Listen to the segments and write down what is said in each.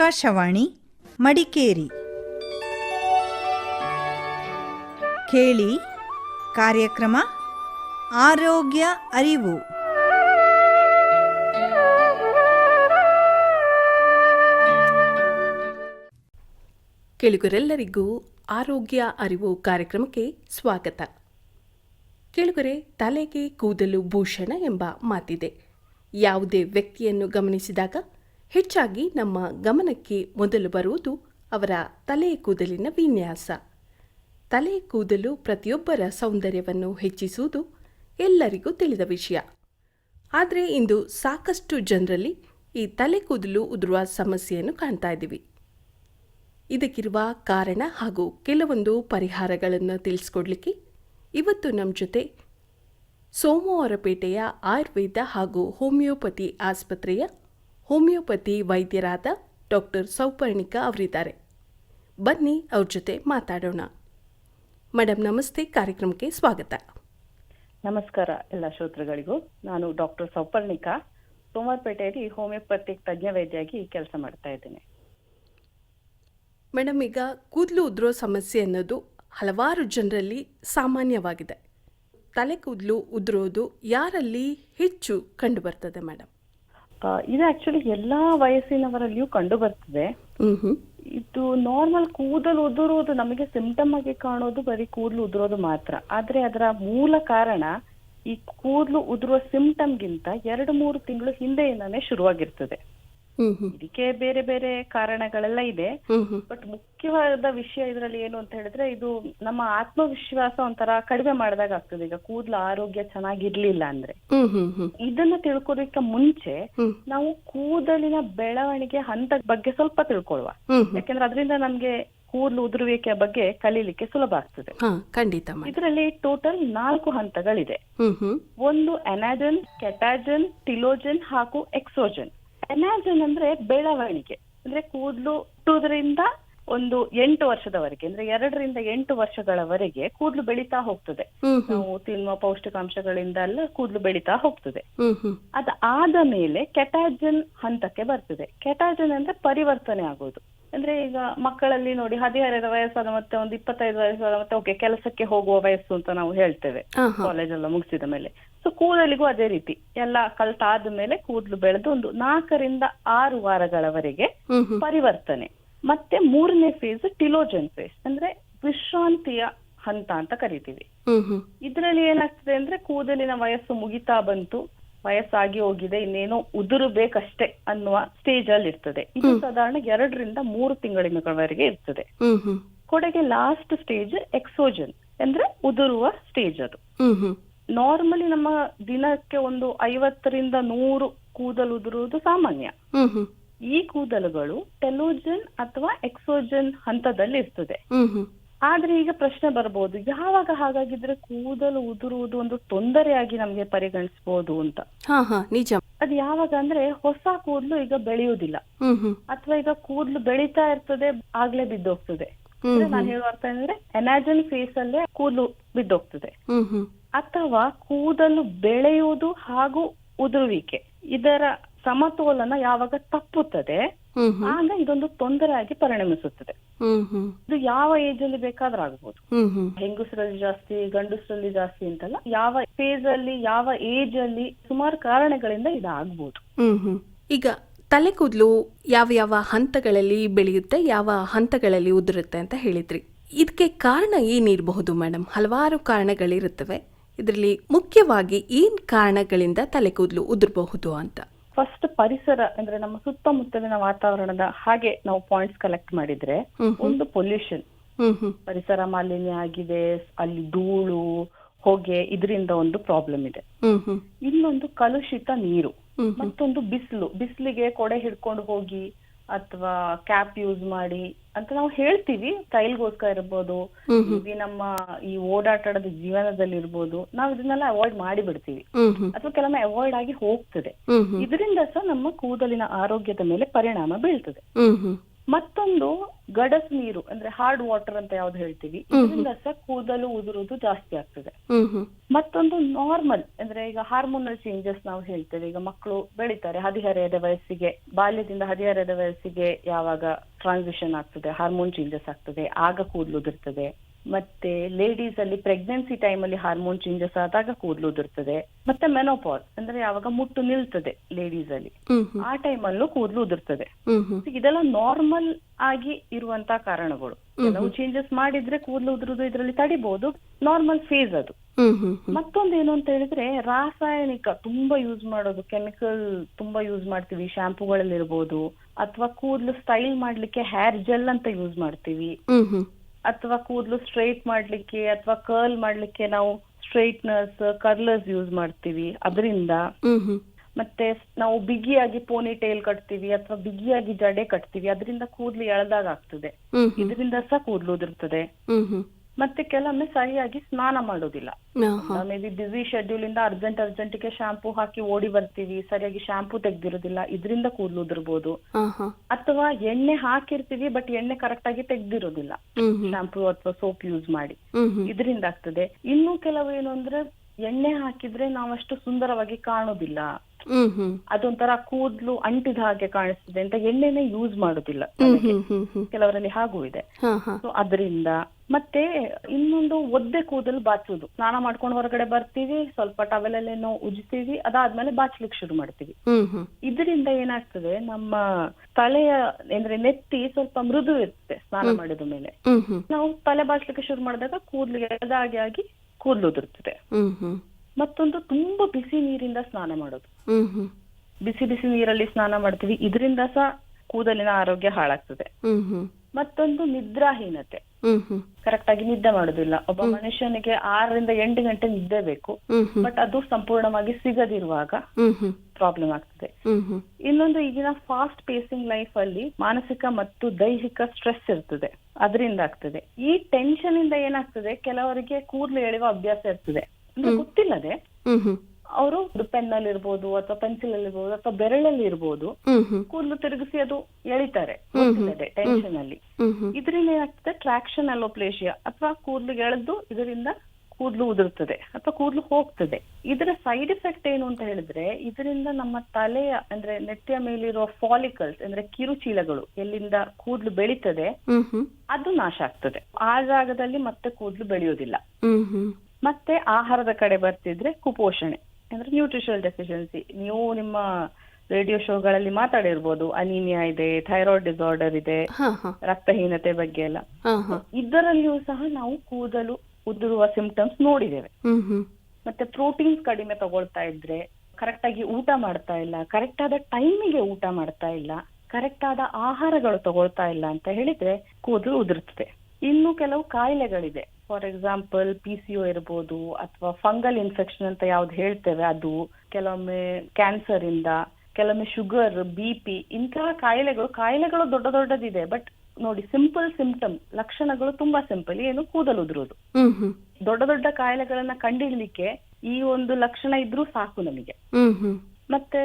ಆಕಾಶವಾಣಿ, ಮಡಿಕೇರಿ. ಕೇಳಿ ಕಾರ್ಯಕ್ರಮ ಆರೋಗ್ಯ ಅರಿವು. ಕೇಳುಗರೆಲ್ಲರಿಗೂ ಆರೋಗ್ಯ ಅರಿವು ಕಾರ್ಯಕ್ರಮಕ್ಕೆ ಸ್ವಾಗತ. ಕೇಳುಗರೆ, ತಲೆಗೆ ಕೂದಲು ಭೂಷಣ ಎಂಬ ಮಾತಿದೆ. ಯಾವುದೇ ವ್ಯಕ್ತಿಯನ್ನು ಗಮನಿಸಿದಾಗ ಹೆಚ್ಚಾಗಿ ನಮ್ಮ ಗಮನಕ್ಕೆ ಮೊದಲು ಬರುವುದು ಅವರ ತಲೆಯ ಕೂದಲಿನ ವಿನ್ಯಾಸ. ತಲೆ ಕೂದಲು ಪ್ರತಿಯೊಬ್ಬರ ಸೌಂದರ್ಯವನ್ನು ಹೆಚ್ಚಿಸುವುದು ಎಲ್ಲರಿಗೂ ತಿಳಿದ ವಿಷಯ. ಆದರೆ ಇಂದು ಸಾಕಷ್ಟು ಜನರಲ್ಲಿ ಈ ತಲೆ ಕೂದಲು ಉದುರುವ ಸಮಸ್ಯೆಯನ್ನು ಕಾಣ್ತಾ ಇದ್ದೀವಿ. ಇದಕ್ಕಿರುವ ಕಾರಣ ಹಾಗೂ ಕೆಲವೊಂದು ಪರಿಹಾರಗಳನ್ನು ತಿಳಿಸ್ಕೊಡ್ಲಿಕ್ಕೆ ಇವತ್ತು ನಮ್ಮ ಜೊತೆ ಸೋಮವಾರಪೇಟೆಯ ಆಯುರ್ವೇದ ಹಾಗೂ ಹೋಮಿಯೋಪತಿ ಆಸ್ಪತ್ರೆಯ ಹೋಮಿಯೋಪತಿ ವೈದ್ಯರಾದ ಡಾಕ್ಟರ್ ಸೌಪರ್ಣಿಕಾ ಅವರಿದ್ದಾರೆ. ಬನ್ನಿ ಅವ್ರ ಜೊತೆ ಮಾತಾಡೋಣ. ಮೇಡಮ್ ನಮಸ್ತೆ. ಕಾರ್ಯಕ್ರಮಕ್ಕೆ ಸ್ವಾಗತ. ನಮಸ್ಕಾರ ಎಲ್ಲ ಶ್ರೋತೃಗಳಿಗೂ. ನಾನು ಡಾಕ್ಟರ್ ಸೌಪರ್ಣಿಕಾ. ಸೋಮವಾರಪೇಟೆಯಲ್ಲಿ ಹೋಮಿಯೋಪತಿ ತಜ್ಞ ವೈದ್ಯಾಗಿ ಕೆಲಸ ಮಾಡ್ತಾ ಇದ್ದೇನೆ. ಮೇಡಮ್ ಈಗ ಕೂದಲು ಉದುರೋ ಸಮಸ್ಯೆ ಅನ್ನೋದು ಹಲವಾರು ಜನರಲ್ಲಿ ಸಾಮಾನ್ಯವಾಗಿದೆ. ತಲೆ ಕೂದಲು ಉದುರೋದು ಯಾರಲ್ಲಿ ಹೆಚ್ಚು ಕಂಡು ಬರ್ತದೆ ಮೇಡಮ್ ಇದು ಆಕ್ಚುಲಿ ಎಲ್ಲಾ ವಯಸ್ಸಿನವರಲ್ಲಿಯೂ ಕಂಡು ಬರ್ತದೆ. ಇದು ನಾರ್ಮಲ್ ಕೂದಲು ಉದುರೋದು ನಮಗೆ ಸಿಂಪ್ಟಮ್ ಆಗಿ ಕಾಣೋದು ಬರೀ ಕೂದಲು ಉದುರೋದು ಮಾತ್ರ. ಆದ್ರೆ ಅದರ ಮೂಲ ಕಾರಣ ಈ ಕೂದಲು ಉದುರುವ ಸಿಂಪ್ಟಮ್ ಗಿಂತ ಎರಡು ಮೂರು ತಿಂಗಳು ಹಿಂದೆಯಿಂದಾನೇ ಶುರುವಾಗಿರ್ತದೆ. ಇದಕ್ಕೆ ಬೇರೆ ಬೇರೆ ಕಾರಣಗಳೆಲ್ಲ ಇದೆ. ಬಟ್ ಮುಖ್ಯವಾದ ವಿಷಯ ಇದರಲ್ಲಿ ಏನು ಅಂತ ಹೇಳಿದ್ರೆ ಇದು ನಮ್ಮ ಆತ್ಮವಿಶ್ವಾಸ ಒಂಥರ ಕಡಿಮೆ ಮಾಡಿದಾಗ ಆಗ್ತದೆ. ಈಗ ಕೂದಲು ಆರೋಗ್ಯ ಚೆನ್ನಾಗಿರ್ಲಿಲ್ಲ ಅಂದ್ರೆ. ಇದನ್ನ ತಿಳ್ಕೊಳಕ್ಕೆ ಮುಂಚೆ ನಾವು ಕೂದಲಿನ ಬೆಳವಣಿಗೆ ಹಂತ ಬಗ್ಗೆ ಸ್ವಲ್ಪ ಹ್ಮ್ ಯಾಕಂದ್ರೆ ಅದರಿಂದ ನಮ್ಗೆ ಕೂದಲು ಉದುರುವಿಕೆಯ ಬಗ್ಗೆ ಕಲೀಲಿಕ್ಕೆ ಸುಲಭ ಆಗ್ತದೆ. ಖಂಡಿತ ಇದರಲ್ಲಿ ಟೋಟಲ್ ನಾಲ್ಕು ಹಂತಗಳಿದೆ. ಒಂದು ಅನಾಜನ್ ಕೆಟಾಜನ್ ಟಿಲೋಜನ್ ಹಾಗೂ ಎಕ್ಸೋಜನ್. ಎನಾಜನ್ ಅಂದ್ರೆ ಬೆಳವಣಿಗೆ. ಅಂದ್ರೆ ಕೂದಲು ಹುಟ್ಟುವುದರಿಂದ ಒಂದು ಎಂಟು ವರ್ಷದವರೆಗೆ ಅಂದ್ರೆ ಎರಡರಿಂದ ಎಂಟು ವರ್ಷಗಳವರೆಗೆ ಕೂದಲು ಬೆಳೀತಾ ಹೋಗ್ತದೆ. ನಾವು ತಿನ್ನುವ ಪೌಷ್ಟಿಕಾಂಶಗಳಿಂದ ಎಲ್ಲ ಕೂದಲು ಬೆಳೀತಾ ಹೋಗ್ತದೆ. ಅದಾದ ಮೇಲೆ ಕೆಟಾಜನ್ ಹಂತಕ್ಕೆ ಬರ್ತದೆ. ಕೆಟಾಜನ್ ಅಂದ್ರೆ ಪರಿವರ್ತನೆ ಆಗೋದು. ಅಂದ್ರೆ ಈಗ ಮಕ್ಕಳಲ್ಲಿ ನೋಡಿ ಹದಿಹರೆಯದ ವಯಸ್ಸಾದ ಮತ್ತೆ ಒಂದು ಇಪ್ಪತ್ತೈದು ವಯಸ್ಸಾದ ಮತ್ತೆ ಓಕೆ ಕೆಲಸಕ್ಕೆ ಹೋಗುವ ವಯಸ್ಸು ಅಂತ ನಾವು ಹೇಳ್ತೇವೆ. ಕಾಲೇಜ್ ಎಲ್ಲ ಮುಗಿಸಿದ ಮೇಲೆ. ಸೊ ಕೂದಲಿಗೂ ಅದೇ ರೀತಿ. ಎಲ್ಲ ಕಲ್ತಾದ ಮೇಲೆ ಕೂದಲು ಬೆಳೆದು ಒಂದು ನಾಲ್ಕರಿಂದ ಆರು ವಾರಗಳವರೆಗೆ ಪರಿವರ್ತನೆ. ಮತ್ತೆ ಮೂರನೇ ಫೇಸ್ ಟಿಲೋಜನ್ ಫೇಸ್ ಅಂದ್ರೆ ವಿಶ್ರಾಂತಿಯ ಹಂತ ಅಂತ ಕರಿತೀವಿ. ಇದರಲ್ಲಿ ಏನಾಗ್ತದೆ ಅಂದ್ರೆ ಕೂದಲಿನ ವಯಸ್ಸು ಮುಗಿತಾ ಬಂತು. ವಯಸ್ಸಾಗಿ ಹೋಗಿದೆ ಇನ್ನೇನೋ ಉದುರು ಬೇಕಷ್ಟೇ ಅನ್ನುವ ಸ್ಟೇಜ್ ಅಲ್ಲಿ ಇರ್ತದೆ. ಇದು ಸಾಧಾರಣ ಎರಡರಿಂದ ಮೂರು ತಿಂಗಳಿನವರೆಗೆ ಇರ್ತದೆ. ಕೊಡೆಗೆ ಲಾಸ್ಟ್ ಸ್ಟೇಜ್ ಎಕ್ಸೋಜನ್ ಅಂದ್ರೆ ಉದುರುವ ಸ್ಟೇಜ್ ಅದು. ನಾರ್ಮಲಿ ನಮ್ಮ ದಿನಕ್ಕೆ ಒಂದು ಐವತ್ತರಿಂದ ನೂರು ಕೂದಲು ಉದುರುವುದು ಸಾಮಾನ್ಯ. ಈ ಕೂದಲುಗಳು ಟೆಲೋಜನ್ ಅಥವಾ ಎಕ್ಸೋಜನ್ ಹಂತದಲ್ಲಿ ಇರ್ತದೆ. ಆದ್ರೆ ಈಗ ಪ್ರಶ್ನೆ ಬರ್ಬೋದು ಯಾವಾಗ ಹಾಗಾಗಿದ್ರೆ ಕೂದಲು ಉದುರುವುದು ಒಂದು ತೊಂದರೆಯಾಗಿ ನಮ್ಗೆ ಪರಿಗಣಿಸಬಹುದು ಅಂತ. ನಿಜ. ಅದು ಯಾವಾಗ ಅಂದ್ರೆ ಹೊಸ ಕೂದಲು ಈಗ ಬೆಳೆಯುವುದಿಲ್ಲ. ಅಥವಾ ಈಗ ಕೂದಲು ಬೆಳೀತಾ ಇರ್ತದೆ ಆಗ್ಲೇ ಬಿದ್ದೋಗ್ತದೆ. ನಾನು ಹೇಳುವ ಅರ್ಥ ಅಂದ್ರೆ ಎನಾಜನ್ ಫೇಸ್ ಅಲ್ಲೇ ಕೂದಲು ಬಿದ್ದೋಗ್ತದೆ. ಅಥವಾ ಕೂದಲು ಬೆಳೆಯುವುದು ಹಾಗೂ ಉದುರುವಿಕೆ ಇದರ ಸಮತೋಲನ ಯಾವಾಗ ತಪ್ಪುತ್ತದೆ ಆಗ ಇದೊಂದು ತೊಂದರೆ ಆಗಿ ಪರಿಣಮಿಸುತ್ತದೆ. ಹ್ಮ್ ಹ್ಮ್. ಇದು ಯಾವ ಏಜ್ ಅಲ್ಲಿ ಬೇಕಾದ್ರೂ ಆಗಬಹುದು ಹ್ಮ್ ಹ್ಮ್. ಹೆಂಗಸರಲ್ಲಿ ಜಾಸ್ತಿ ಗಂಡಸರಲ್ಲಿ ಜಾಸ್ತಿ ಅಂತಲ್ಲ ಯಾವ ಫೇಸ್ ಅಲ್ಲಿ ಯಾವ ಏಜ್ ಅಲ್ಲಿ ಸುಮಾರು ಕಾರಣಗಳಿಂದ ಇದಾಗಬಹುದು ಈಗ ತಲೆ ಕೂದಲು ಯಾವ ಯಾವ ಹಂತಗಳಲ್ಲಿ ಬೆಳೆಯುತ್ತೆ ಯಾವ ಹಂತಗಳಲ್ಲಿ ಉದುರುತ್ತೆ ಅಂತ ಹೇಳಿದ್ರಿ. ಇದಕ್ಕೆ ಕಾರಣ ಏನಿರಬಹುದು ಮೇಡಮ್ ಹಲವಾರು ಕಾರಣಗಳಿರುತ್ತವೆ. ಇದರಲ್ಲಿ ಮುಖ್ಯವಾಗಿ ಏನ್ ಕಾರಣಗಳಿಂದ ತಲೆ ಕೂದಲು ಉದುರಬಹುದು ಅಂತ? ಫಸ್ಟ್ ಪರಿಸರ ಅಂದ್ರೆ ನಮ್ಮ ಸುತ್ತಮುತ್ತಲಿನ ವಾತಾವರಣದ ಹಾಗೆ ನಾವು ಪಾಯಿಂಟ್ಸ್ ಕಲೆಕ್ಟ್ ಮಾಡಿದ್ರೆ ಒಂದು ಪೊಲ್ಯೂಷನ್ ಪರಿಸರ ಮಾಲಿನ್ಯ ಆಗಿದೆ ಅಲ್ಲಿ ಧೂಳು ಹೊಗೆ ಇದರಿಂದ ಒಂದು ಪ್ರಾಬ್ಲಮ್ ಇದೆ. ಇನ್ನೊಂದು ಕಲುಷಿತ ನೀರು. ಮತ್ತೊಂದು ಬಿಸಿಲು. ಬಿಸಿಲಿಗೆ ಕೊಡೆ ಹಿಡ್ಕೊಂಡು ಹೋಗಿ ಅಥವಾ ಕ್ಯಾಪ್ ಯೂಸ್ ಮಾಡಿ ಅಂತ ನಾವು ಹೇಳ್ತೀವಿ. ಸ್ಟೈಲ್ಗೋಸ್ಕರ ಇರ್ಬೋದು ಹ್ಮ್ ನಮ್ಮ ಈ ಓಡಾಟದ ಜೀವನದಲ್ಲಿ ಇರ್ಬೋದು. ನಾವು ಇದನ್ನೆಲ್ಲ ಅವಾಯ್ಡ್ ಮಾಡಿ ಬಿಡ್ತೀವಿ ಅಥವಾ ಕೆಲವೊಮ್ಮೆ ಅವಾಯ್ಡ್ ಆಗಿ ಹೋಗ್ತದೆ. ಇದರಿಂದ ಸಹ ನಮ್ಮ ಕೂದಲಿನ ಆರೋಗ್ಯದ ಮೇಲೆ ಪರಿಣಾಮ ಬೀಳ್ತದೆ. ಮತ್ತೊಂದು ಗಡಸ್ ನೀರು ಅಂದ್ರೆ ಹಾರ್ಡ್ ವಾಟರ್ ಅಂತ ಯಾವ್ದು ಹೇಳ್ತೀವಿ ಇದರಿಂದ ಸಹ ಕೂದಲು ಉದುರುವುದು ಜಾಸ್ತಿ ಆಗ್ತದೆ. ಮತ್ತೊಂದು ನಾರ್ಮಲ್ ಅಂದ್ರೆ ಈಗ ಹಾರ್ಮೋನಲ್ ಚೇಂಜಸ್ ನಾವು ಹೇಳ್ತೇವೆ. ಈಗ ಮಕ್ಕಳು ಬೆಳಿತಾರೆ ಹದಿಹರೆಯದ ವಯಸ್ಸಿಗೆ ಬಾಲ್ಯದಿಂದ ಹದಿಹರೆಯದ ವಯಸ್ಸಿಗೆ ಯಾವಾಗ ಟ್ರಾನ್ಸಿಷನ್ ಆಗ್ತದೆ ಹಾರ್ಮೋನ್ ಚೇಂಜಸ್ ಆಗ್ತದೆ ಆಗ ಕೂದಲು ಉದುರ್ತದೆ. ಮತ್ತೆ ಲೇಡೀಸ್ ಅಲ್ಲಿ ಪ್ರೆಗ್ನೆನ್ಸಿ ಟೈಮ್ ಅಲ್ಲಿ ಹಾರ್ಮೋನ್ ಚೇಂಜಸ್ ಆದಾಗ ಕೂದಲು ಉದುರ್ತದೆ ಮತ್ತೆ ಮೆನೋಪಾಸ್ ಅಂದ್ರೆ ಯಾವಾಗ ಮುಟ್ಟು ನಿಲ್ತದೆ ಲೇಡೀಸ್ ಅಲ್ಲಿ. ಆ ಟೈಮ್ ಅಲ್ಲೂ ಕೂದಲು ಉದುರ್ತದೆ. ಇದೆಲ್ಲ ನಾರ್ಮಲ್ ಆಗಿ ಇರುವಂತ ಕಾರಣಗಳು. ಕೆಲವು ಚೇಂಜಸ್ ಮಾಡಿದ್ರೆ ಕೂದಲು ಉದುರುದು ಇದರಲ್ಲಿ ತಡಿಬಹುದು ನಾರ್ಮಲ್ ಫೇಸ್ ಅದು. ಮತ್ತೊಂದು ಏನು ಅಂತ ಹೇಳಿದ್ರೆ ರಾಸಾಯನಿಕ ತುಂಬಾ ಯೂಸ್ ಮಾಡೋದು ಕೆಮಿಕಲ್ ತುಂಬಾ ಯೂಸ್ ಮಾಡ್ತೀವಿ ಶಾಂಪೂಗಳಲ್ಲಿ ಇರ್ಬೋದು ಅಥವಾ ಕೂದಲು ಸ್ಟೈಲ್ ಮಾಡ್ಲಿಕ್ಕೆ ಹೇರ್ ಜೆಲ್ ಅಂತ ಯೂಸ್ ಮಾಡ್ತೀವಿ. ಅಥವಾ ಕೂದಲು ಸ್ಟ್ರೈಟ್ ಮಾಡ್ಲಿಕ್ಕೆ ಅಥವಾ ಕರ್ಲ್ ಮಾಡ್ಲಿಕ್ಕೆ ನಾವು ಸ್ಟ್ರೈಟ್ನರ್ಸ್ ಕರ್ಲರ್ಸ್ ಯೂಸ್ ಮಾಡ್ತೀವಿ. ಅದರಿಂದ ಮತ್ತೆ ನಾವು ಬಿಗಿಯಾಗಿ ಪೋನಿ ಟೇಲ್ ಕಟ್ತೀವಿ ಅಥವಾ ಬಿಗಿಯಾಗಿ ಜಡೆ ಕಟ್ತೀವಿ. ಅದರಿಂದ ಕೂದಲು ಎಳದಾಗ ಆಗ್ತದೆ. ಇದರಿಂದ ಸಹ ಕೂದಲು ಉದುರ್ತದೆ. ಮತ್ತೆ ಕೆಲವೊಮ್ಮೆ ಸರಿಯಾಗಿ ಸ್ನಾನ ಮಾಡೋದಿಲ್ಲ. ಮೇ ಬಿ ಬ್ಯುಸಿ ಶೆಡ್ಯೂಲ್ ಇಂದ ಅರ್ಜೆಂಟ್ ಅರ್ಜೆಂಟ್ಗೆ ಶಾಂಪೂ ಹಾಕಿ ಓಡಿ ಬರ್ತೀವಿ ಸರಿಯಾಗಿ ಶಾಂಪೂ ತೆಗ್ದಿರೋದಿಲ್ಲ ಇದರಿಂದ ಕೂದಲು ಉದುರ್ಬೋದು. ಅಥವಾ ಎಣ್ಣೆ ಹಾಕಿರ್ತೀವಿ ಬಟ್ ಎಣ್ಣೆ ಕರೆಕ್ಟ್ ಆಗಿ ತೆಗ್ದಿರೋದಿಲ್ಲ. ಶಾಂಪೂ ಅಥವಾ ಸೋಪ್ ಯೂಸ್ ಮಾಡಿ. ಇದರಿಂದ ಆಗ್ತದೆ. ಇನ್ನು ಕೆಲವು ಏನು ಅಂದ್ರೆ ಎಣ್ಣೆ ಹಾಕಿದ್ರೆ ನಾವಷ್ಟು ಸುಂದರವಾಗಿ ಕಾಣೋದಿಲ್ಲ. ಅದೊಂಥರ ಕೂದಲು ಅಂಟಿದ ಹಾಗೆ ಕಾಣಿಸ್ತದೆ ಅಂತ ಎಣ್ಣೆನೆ ಯೂಸ್ ಮಾಡೋದಿಲ್ಲ ಕೆಲವರಲ್ಲಿ ಹಾಗೂ ಇದೆ. ಸೊ ಅದರಿಂದ ಮತ್ತೆ ಇನ್ನೊಂದು ಒದ್ದೆ ಕೂದಲು ಬಾಚುದು ಸ್ನಾನ ಮಾಡ್ಕೊಂಡು ಹೊರಗಡೆ ಬರ್ತೀವಿ ಸ್ವಲ್ಪ ಟವೆಲಲ್ಲೇನೋ ಉಜ್ತೀವಿ ಅದಾದ್ಮೇಲೆ ಬಾಚ್ಲಿಕ್ಕೆ ಶುರು ಮಾಡ್ತೀವಿ. ಇದ್ರಿಂದ ಏನಾಗ್ತದೆ ನಮ್ಮ ತಲೆಯ ಅಂದ್ರೆ ನೆತ್ತಿ ಸ್ವಲ್ಪ ಮೃದು ಇರುತ್ತೆ ಸ್ನಾನ ಮಾಡಿದ ಮೇಲೆ. ನಾವು ತಲೆ ಬಾಚ್ಲಿಕ್ಕೆ ಶುರು ಮಾಡಿದಾಗ ಕೂದಲು ಅದಾಗಿ ಆಗಿ ಕೂದಲು ಉದುರ್ತದೆ ಮತ್ತೊಂದು ತುಂಬಾ ಬಿಸಿ ನೀರಿಂದ ಸ್ನಾನ ಮಾಡೋದು. ಬಿಸಿ ಬಿಸಿ ನೀರಲ್ಲಿ ಸ್ನಾನ ಮಾಡ್ತೀವಿ ಇದರಿಂದ ಸಹ ಕೂದಲಿನ ಆರೋಗ್ಯ ಹಾಳಾಗ್ತದೆ. ಮತ್ತೊಂದು ನಿದ್ರಾಹೀನತೆ. ಕರೆಕ್ಟ್ ಆಗಿ ನಿದ್ದೆ ಮಾಡೋದಿಲ್ಲ. ಒಬ್ಬ ಮನುಷ್ಯನಿಗೆ ಆರರಿಂದ ಎಂಟು ಗಂಟೆ ನಿದ್ದೆ ಬೇಕು. ಬಟ್ ಅದು ಸಂಪೂರ್ಣವಾಗಿ ಸಿಗದಿರುವಾಗ ಪ್ರಾಬ್ಲಮ್ ಆಗ್ತದೆ. ಇನ್ನೊಂದು ಈಗಿನ ಫಾಸ್ಟ್ ಪೇಸಿಂಗ್ ಲೈಫ್ ಅಲ್ಲಿ ಮಾನಸಿಕ ಮತ್ತು ದೈಹಿಕ ಸ್ಟ್ರೆಸ್ ಇರ್ತದೆ. ಅದರಿಂದ ಆಗ್ತದೆ. ಈ ಟೆನ್ಷನ್ ಇಂದ ಏನಾಗ್ತದೆ? ಕೆಲವರಿಗೆ ಕೂದಲು ಎಳೆಯುವ ಅಭ್ಯಾಸ ಇರ್ತದೆ. ಗೊತ್ತಿಲ್ಲದೆ ಅವರು ಪೆನ್ ಅಲ್ಲಿ ಇರ್ಬೋದು ಅಥವಾ ಪೆನ್ಸಿಲ್ ಅಲ್ಲಿ ಇರ್ಬೋದು ಅಥವಾ ಬೆರಳಲ್ಲಿ ಇರ್ಬೋದು ಕೂದಲು ತಿರುಗಿಸಿ ಅದು ಎಳಿತಾರೆ ಟೆನ್ಷನ್ ಅಲ್ಲಿ. ಇದರಿಂದ ಏನಾಗ್ತದೆ? ಟ್ರಾಕ್ಷನ್ ಅಲೋಪ್ಲೇಷಿಯಾ ಅಥವಾ ಕೂದಲು ಎಳೆದು ಇದರಿಂದ ಕೂದಲು ಉದುರ್ತದೆ ಅಥವಾ ಕೂದಲು ಹೋಗ್ತದೆ. ಇದರ ಸೈಡ್ ಎಫೆಕ್ಟ್ ಏನು ಅಂತ ಹೇಳಿದ್ರೆ ಇದರಿಂದ ನಮ್ಮ ತಲೆಯ ಅಂದ್ರೆ ನೆತ್ತಿಯ ಮೇಲಿರುವ ಫಾಲಿಕಲ್ಸ್ ಅಂದ್ರೆ ಕಿರುಚೀಲಗಳು ಎಲ್ಲಿಂದ ಕೂದಲು ಬೆಳೀತದೆ ಅದು ನಾಶ ಆಗ್ತದೆ. ಆ ಜಾಗದಲ್ಲಿ ಮತ್ತೆ ಕೂದಲು ಬೆಳೆಯೋದಿಲ್ಲ ಮತ್ತೆ ಆಹಾರದ ಕಡೆ ಬರ್ತಿದ್ರೆ ಕುಪೋಷಣೆ. ಅಂದ್ರೆ ನ್ಯೂಟ್ರಿಷನಲ್ ಡೆಫಿಷಿಯನ್ಸಿ ನೀವು ನಿಮ್ಮ ರೇಡಿಯೋ ಶೋಗಳಲ್ಲಿ ಮಾತಾಡಿರ್ಬೋದು ಅನೀಮಿಯಾ ಇದೆ ಥೈರಾಯ್ಡ್ ಡಿಸಾರ್ಡರ್ ಇದೆ ರಕ್ತಹೀನತೆ ಬಗ್ಗೆ ಎಲ್ಲ. ಇದರಲ್ಲಿಯೂ ಸಹ ನಾವು ಕೂದಲು ಉದುರುವ ಸಿಂಪ್ಟಮ್ಸ್ ನೋಡಿದ್ದೇವೆ. ಮತ್ತೆ ಪ್ರೋಟೀನ್ಸ್ ಕಡಿಮೆ ತಗೊಳ್ತಾ ಇದ್ರೆ ಕರೆಕ್ಟ್ ಆಗಿ ಊಟ ಮಾಡ್ತಾ ಇಲ್ಲ ಕರೆಕ್ಟ್ ಆದ ಟೈಮಿಗೆ ಊಟ ಮಾಡ್ತಾ ಇಲ್ಲ ಕರೆಕ್ಟ್ ಆದ ಆಹಾರಗಳು ತಗೊಳ್ತಾ ಇಲ್ಲ ಅಂತ ಹೇಳಿದ್ರೆ ಕೂದಲು ಉದುರ್ತದೆ ಇನ್ನು ಕೆಲವು ಕಾಯಿಲೆಗಳಿದೆ. For example P C O ಇರ್ಬೋದು ಅಥವಾ ಫಂಗಲ್ ಇನ್ಫೆಕ್ಷನ್ ಅಂತ ಯಾವ್ದು ಹೇಳ್ತೇವೆ ಅದು ಕೆಲವೊಮ್ಮೆ ಕ್ಯಾನ್ಸರ್ ಇಂದ ಕೆಲವೊಮ್ಮೆ ಶುಗರ್ ಬಿ ಪಿ ಇಂತಹ ಕಾಯಿಲೆಗಳು ಕಾಯಿಲೆಗಳು ದೊಡ್ಡ ದೊಡ್ಡದಿದೆ. ಬಟ್ ನೋಡಿ ಸಿಂಪಲ್ ಸಿಂಪ್ಟಮ್ ಲಕ್ಷಣಗಳು ತುಂಬಾ ಸಿಂಪಲ್ ಏನು ಕೂದಲು ಉದುರೋದು. ದೊಡ್ಡ ದೊಡ್ಡ ಕಾಯಿಲೆಗಳನ್ನ ಕಂಡಿಡ್ಲಿಕ್ಕೆ ಈ ಒಂದು ಲಕ್ಷಣ ಇದ್ರೂ ಸಾಕು ನಮಗೆ. ಮತ್ತೆ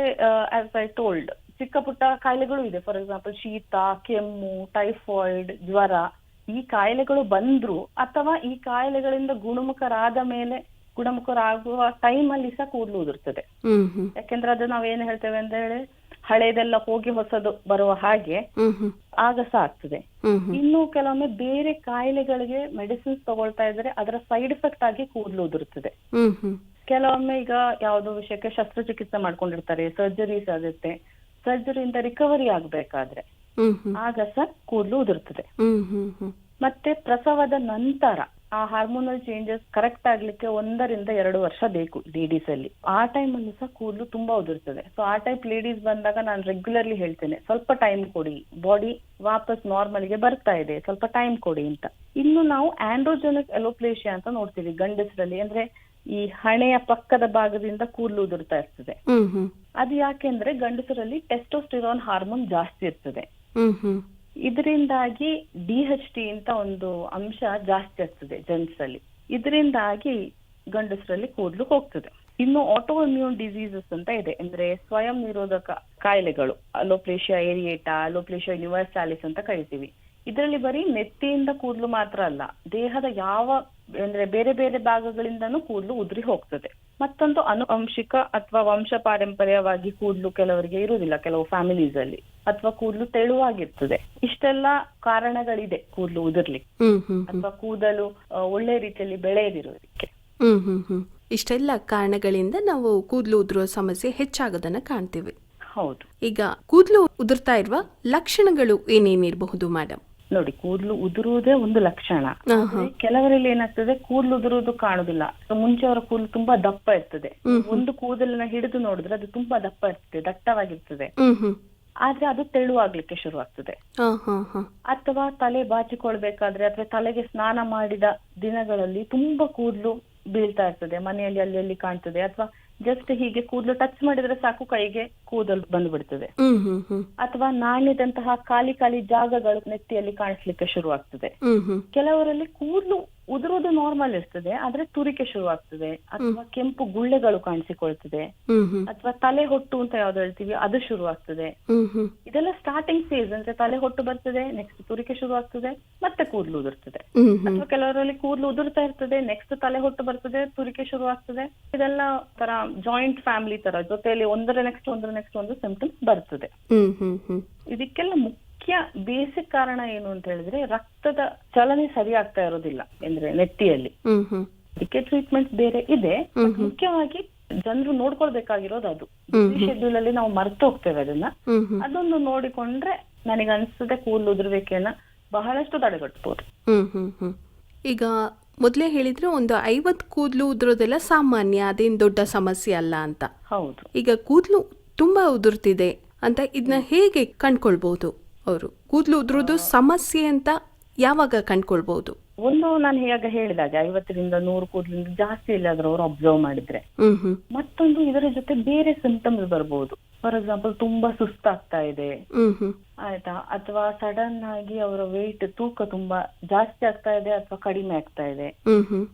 ಆಸ್ ಐ ಟೋಲ್ಡ್ ಚಿಕ್ಕ ಪುಟ್ಟ ಕಾಯಿಲೆಗಳು ಇದೆ. ಫಾರ್ ಎಕ್ಸಾಂಪಲ್ ಶೀತ ಕೆಮ್ಮು ಟೈಫಾಯ್ಡ್ ಜ್ವರ ಈ ಕಾಯಿಲೆಗಳು ಬಂದ್ರು ಅಥವಾ ಈ ಕಾಯಿಲೆಗಳಿಂದ ಗುಣಮುಖರಾದ ಮೇಲೆ ಗುಣಮುಖರಾಗುವ ಟೈಮ್ ಅಲ್ಲಿ ಸಹ ಕೂದಲು ಉದುರ್ತದೆ. ಯಾಕೆಂದ್ರೆ ಅದು ನಾವೇನ್ ಹೇಳ್ತೇವೆ ಅಂತ ಹೇಳಿ ಹಳೇದೆಲ್ಲ ಹೋಗಿ ಹೊಸದು ಬರುವ ಹಾಗೆ ಆಗ ಸಹ ಆಗ್ತದೆ. ಇನ್ನು ಕೆಲವೊಮ್ಮೆ ಬೇರೆ ಕಾಯಿಲೆಗಳಿಗೆ ಮೆಡಿಸಿನ್ಸ್ ತಗೊಳ್ತಾ ಇದ್ರೆ ಅದರ ಸೈಡ್ ಎಫೆಕ್ಟ್ ಆಗಿ ಕೂದಲು ಹ್ಮ್ ಕೆಲವೊಮ್ಮೆ ಈಗ ಯಾವುದೋ ವಿಷಯಕ್ಕೆ ಶಸ್ತ್ರಚಿಕಿತ್ಸೆ ಮಾಡ್ಕೊಂಡಿರ್ತಾರೆ ಸರ್ಜರೀಸ್ ಆಗುತ್ತೆ. ಸರ್ಜರಿಯಿಂದ ರಿಕವರಿ ಆಗ್ಬೇಕಾದ್ರೆ. ಆಗ ಸಹ ಕೂದಲು ಉದುರ್ತದೆ. ಮತ್ತೆ ಪ್ರಸವದ ನಂತರ ಆ ಹಾರ್ಮೋನಲ್ ಚೇಂಜಸ್ ಕರೆಕ್ಟ್ ಆಗ್ಲಿಕ್ಕೆ ಒಂದರಿಂದ ಎರಡು ವರ್ಷ ಬೇಕು ಲೇಡೀಸ್ ಅಲ್ಲಿ. ಆ ಟೈಮ್ ಅಲ್ಲಿ ಸಹ ಕೂದಲು ತುಂಬಾ ಉದುರ್ತದೆ. ಸೊ ಆ ಟೈಪ್ ಲೇಡೀಸ್ ಬಂದಾಗ ನಾನು ರೆಗ್ಯುಲರ್ಲಿ ಹೇಳ್ತೇನೆ ಸ್ವಲ್ಪ ಟೈಮ್ ಕೊಡಿ ಬಾಡಿ ವಾಪಸ್ ನಾರ್ಮಲ್ಗೆ ಬರ್ತಾ ಇದೆ ಸ್ವಲ್ಪ ಟೈಮ್ ಕೊಡಿ ಅಂತ. ಇನ್ನು ನಾವು ಆಂಡ್ರೋಜೆನಿಕ್ ಎಲೋಪ್ಲೇಷಿಯಾ ಅಂತ ನೋಡ್ತೀವಿ ಗಂಡಸರಲ್ಲಿ. ಅಂದ್ರೆ ಈ ಹಣೆಯ ಪಕ್ಕದ ಭಾಗದಿಂದ ಕೂದಲು ಉದುರ್ತಾ ಇರ್ತದೆ. ಅದು ಯಾಕೆಂದ್ರೆ ಗಂಡಸರಲ್ಲಿ ಟೆಸ್ಟೋಸ್ಟಿರೋನ್ ಹಾರ್ಮೋನ್ ಜಾಸ್ತಿ ಇರ್ತದೆ. ಇದರಿಂದಾಗಿ ಡಿ ಟಿ ಅಂತ ಒಂದು ಅಂಶ ಜಾಸ್ತಿ ಆಗ್ತದೆ ಜೆಂಟ್ಸ್ ಅಲ್ಲಿ ಇದರಿಂದಾಗಿ ಗಂಡಸರಲ್ಲಿ ಕೂದಲು ಹೋಗ್ತದೆ. ಇನ್ನು ಆಟೋ ಇಮ್ಯೂನ್ ಡಿಸೀಸಸ್ ಅಂತ ಇದೆ. ಅಂದ್ರೆ ಸ್ವಯಂ ನಿರೋಧಕ ಕಾಯಿಲೆಗಳು ಅಲೋಪ್ಲೇಷಿಯಾ ಏರಿಯೇಟಾ ಅಲೋಪ್ಲೇಷಿಯಾ ಯೂನಿವರ್ಸಾಲಿಸ್ ಅಂತ ಕರಿತೀವಿ. ಇದರಲ್ಲಿ ಬರೀ ನೆತ್ತಿಯಿಂದ ಕೂದಲು ಮಾತ್ರ ಅಲ್ಲ, ದೇಹದ ಯಾವ ಅಂದ್ರೆ ಬೇರೆ ಬೇರೆ ಭಾಗಗಳಿಂದನೂ ಕೂದಲು ಉದುರಿ ಹೋಗ್ತದೆ. ಮತ್ತೊಂದು ಅನುವಂಶಿಕ ಅಥವಾ ವಂಶ ಪಾರಂಪರ್ಯವಾಗಿ ಕೂದಲು ಕೆಲವರಿಗೆ ಇರುವುದಿಲ್ಲ ಕೆಲವು ಫ್ಯಾಮಿಲೀಸ್ ಅಲ್ಲಿ. ಅಥವಾ ಕೂದಲು ತೆಳುವಾಗಿರ್ತದೆ. ಇಷ್ಟೆಲ್ಲ ಕಾರಣಗಳಿದೆ ಕೂದಲು ಉದುರ್ಲಿಕ್ಕೆ. ಹ್ಮ್ ಹ್ಮ್ ಅಥವಾ ಕೂದಲು ಒಳ್ಳೆ ರೀತಿಯಲ್ಲಿ ಬೆಳೆಯದಿರೋದಕ್ಕೆ ಹ್ಮ್ ಹ್ಮ್ ಹ್ಮ್. ಇಷ್ಟೆಲ್ಲ ಕಾರಣಗಳಿಂದ ನಾವು ಕೂದಲು ಉದುರುವ ಸಮಸ್ಯೆ ಹೆಚ್ಚಾಗೋದನ್ನ ಕಾಣ್ತೀವಿ. ಹೌದು. ಈಗ ಕೂದಲು ಉದುರ್ತಾ ಇರುವ ಲಕ್ಷಣಗಳು ಏನೇನಿರಬಹುದು ಮೇಡಮ್ ನೋಡಿ ಕೂದಲು ಉದುರುವುದೇ ಒಂದು ಲಕ್ಷಣ. ಕೆಲವರಲ್ಲಿ ಏನಾಗ್ತದೆ ಕೂದಲು ಉದುರುವುದು ಕಾಣುದಿಲ್ಲ ಮುಂಚೆ ಅವರ ಕೂದಲು ತುಂಬಾ ದಪ್ಪ ಇರ್ತದೆ. ಒಂದು ಕೂದಲನ್ನ ಹಿಡಿದು ನೋಡಿದ್ರೆ ಅದು ತುಂಬಾ ದಪ್ಪ ಇರ್ತದೆ ದಟ್ಟವಾಗಿರ್ತದೆ. ಆದ್ರೆ ಅದು ತೆಳುವಾಗ್ಲಿಕ್ಕೆ ಶುರು ಆಗ್ತದೆ ಅಥವಾ ತಲೆ ಬಾಚಿಕೊಳ್ಬೇಕಾದ್ರೆ ಅಥವಾ ತಲೆಗೆ ಸ್ನಾನ ಮಾಡಿದ ದಿನಗಳಲ್ಲಿ ತುಂಬಾ ಕೂದಲು ಬೀಳ್ತಾ ಇರ್ತದೆ ಮನೆಯಲ್ಲಿ ಅಲ್ಲಿ ಅಲ್ಲಿ ಕಾಣ್ತದೆ ಅಥವಾ ಜಸ್ಟ್ ಹೀಗೆ ಕೂದಲು ಟಚ್ ಮಾಡಿದ್ರೆ ಸಾಕು ಕೈಗೆ ಕೂದಲು ಬಂದ್ಬಿಡ್ತದೆ. ಅಥವಾ ನಾಣ್ಯದಂತಹ ಖಾಲಿ ಖಾಲಿ ಜಾಗಗಳು ನೆತ್ತಿಯಲ್ಲಿ ಕಾಣಿಸ್ಲಿಕ್ಕೆ ಶುರು ಆಗ್ತದೆ ಕೆಲವರಲ್ಲಿ ಕೂದಲು ಉದುರುವುದು ನಾರ್ಮಲ್ ಇರ್ತದೆ ಆದ್ರೆ ತುರಿಕೆ ಶುರು ಆಗ್ತದೆ ಅಥವಾ ಕೆಂಪು ಗುಳ್ಳೆಗಳು ಕಾಣಿಸಿಕೊಳ್ತದೆ. ಅಥವಾ ತಲೆ ಹೊಟ್ಟು ಅಂತ ಯಾವ್ದು ಹೇಳ್ತೀವಿ ಅದು ಶುರು ಆಗ್ತದೆ ಇದೆಲ್ಲ ಸ್ಟಾರ್ಟಿಂಗ್ ಫೇಸ್ ಅಂದ್ರೆ ತಲೆ ಹೊಟ್ಟು ಬರ್ತದೆ ನೆಕ್ಸ್ಟ್ ತುರಿಕೆ ಶುರು ಆಗ್ತದೆ ಮತ್ತೆ ಕೂದಲು ಉದುರ್ತದೆ. ಅಥವಾ ಕೆಲವರಲ್ಲಿ ಕೂದಲು ಉದುರ್ತಾ ಇರ್ತದೆ ನೆಕ್ಸ್ಟ್ ತಲೆ ಹೊಟ್ಟು ಬರ್ತದೆ ತುರಿಕೆ ಶುರು ಆಗ್ತದೆ ಇದೆಲ್ಲ ತರ ಜಾಯಿಂಟ್ ಫ್ಯಾಮಿಲಿ ತರ ಜೊತೆಯಲ್ಲಿ ಒಂದರ ನೆಕ್ಸ್ಟ್ ಒಂದರ ನೆಕ್ಸ್ಟ್ ಒಂದು ಸಿಂಪ್ಟಮ್ಸ್ ಬರ್ತದೆ. ಇದಕ್ಕೆಲ್ಲ ಮುಖ್ಯ ಬೇಸಿಕ್ ಕಾರಣ ಏನು ಅಂತ ಹೇಳಿದ್ರೆ ರಕ್ತದ ಚಲನೆ ಸರಿ ಆಗ್ತಾ ಇರೋದಿಲ್ಲ ಅಂದ್ರೆ ನೆತ್ತಿಯಲ್ಲಿ. ಅದಕ್ಕೆ ಟ್ರೀಟ್ಮೆಂಟ್ ಬೇರೆ ಇದೆ ಮುಖ್ಯವಾಗಿ ಜನರು ನೋಡ್ಕೊಳ್ಬೇಕಾಗಿರೋದು ಅದು. ಶೆಡ್ಯೂಲ್ ಅಲ್ಲಿ ನಾವು ಮರ್ತು ಹೋಗ್ತೇವೆ ಅದನ್ನ. ಅದೊಂದು ನೋಡಿಕೊಂಡ್ರೆ ನನಗೆ ಅನ್ಸುತ್ತೆ ಕೂದಲು ಉದುರುವಿಕೆಯನ್ನ ಬಹಳಷ್ಟು ತಡೆಗಟ್ಟಬಹುದು ಈಗ ಮೊದಲೇ ಹೇಳಿದ್ರೆ ಒಂದು ಐವತ್ ಕೂದಲು ಉದುರೋದೆಲ್ಲ ಸಾಮಾನ್ಯ ಅದೇನು ದೊಡ್ಡ ಸಮಸ್ಯೆ ಅಲ್ಲ ಅಂತ. ಹೌದು. ಈಗ ಕೂದಲು ತುಂಬಾ ಉದುರ್ತಿದೆ ಅಂತ ಇದನ್ನ ಹೇಗೆ ಕಂಡ್ಕೊಳ್ಬಹುದು ಅವರು. ಕೂದಲು ಉದುರೋದು ಸಮಸ್ಯೆ ಅಂತ ಯಾವಾಗ ಕಂಡ್ಕೊಳ್ಬಹುದು ಒಂದು ನಾನು ಹೇಗೆ ಹೇಳಿದಾಗ ಐವತ್ತರಿಂದ ನೂರು ಕೂದಲಿಂದ ಜಾಸ್ತಿ ಇಲ್ಲಾದ್ರೂ ಅವರು ಅಬ್ಸರ್ವ್ ಮಾಡಿದ್ರೆ. ಮತ್ತೊಂದು ಇದರ ಜೊತೆ ಬೇರೆ ಸಿಂಪ್ಟಮ್ಸ್ ಬರಬಹುದು ಫಾರ್ ಎಕ್ಸಾಂಪಲ್ ತುಂಬಾ ಸುಸ್ತಾಗ್ತಾ ಇದೆ. ಆಯ್ತಾ? ಅಥವಾ ಸಡನ್ ಆಗಿ ಅವರ ವೆಯ್ಟ್ ತೂಕ ತುಂಬಾ ಜಾಸ್ತಿ ಆಗ್ತಾ ಇದೆ ಅಥವಾ ಕಡಿಮೆ ಆಗ್ತಾ ಇದೆ.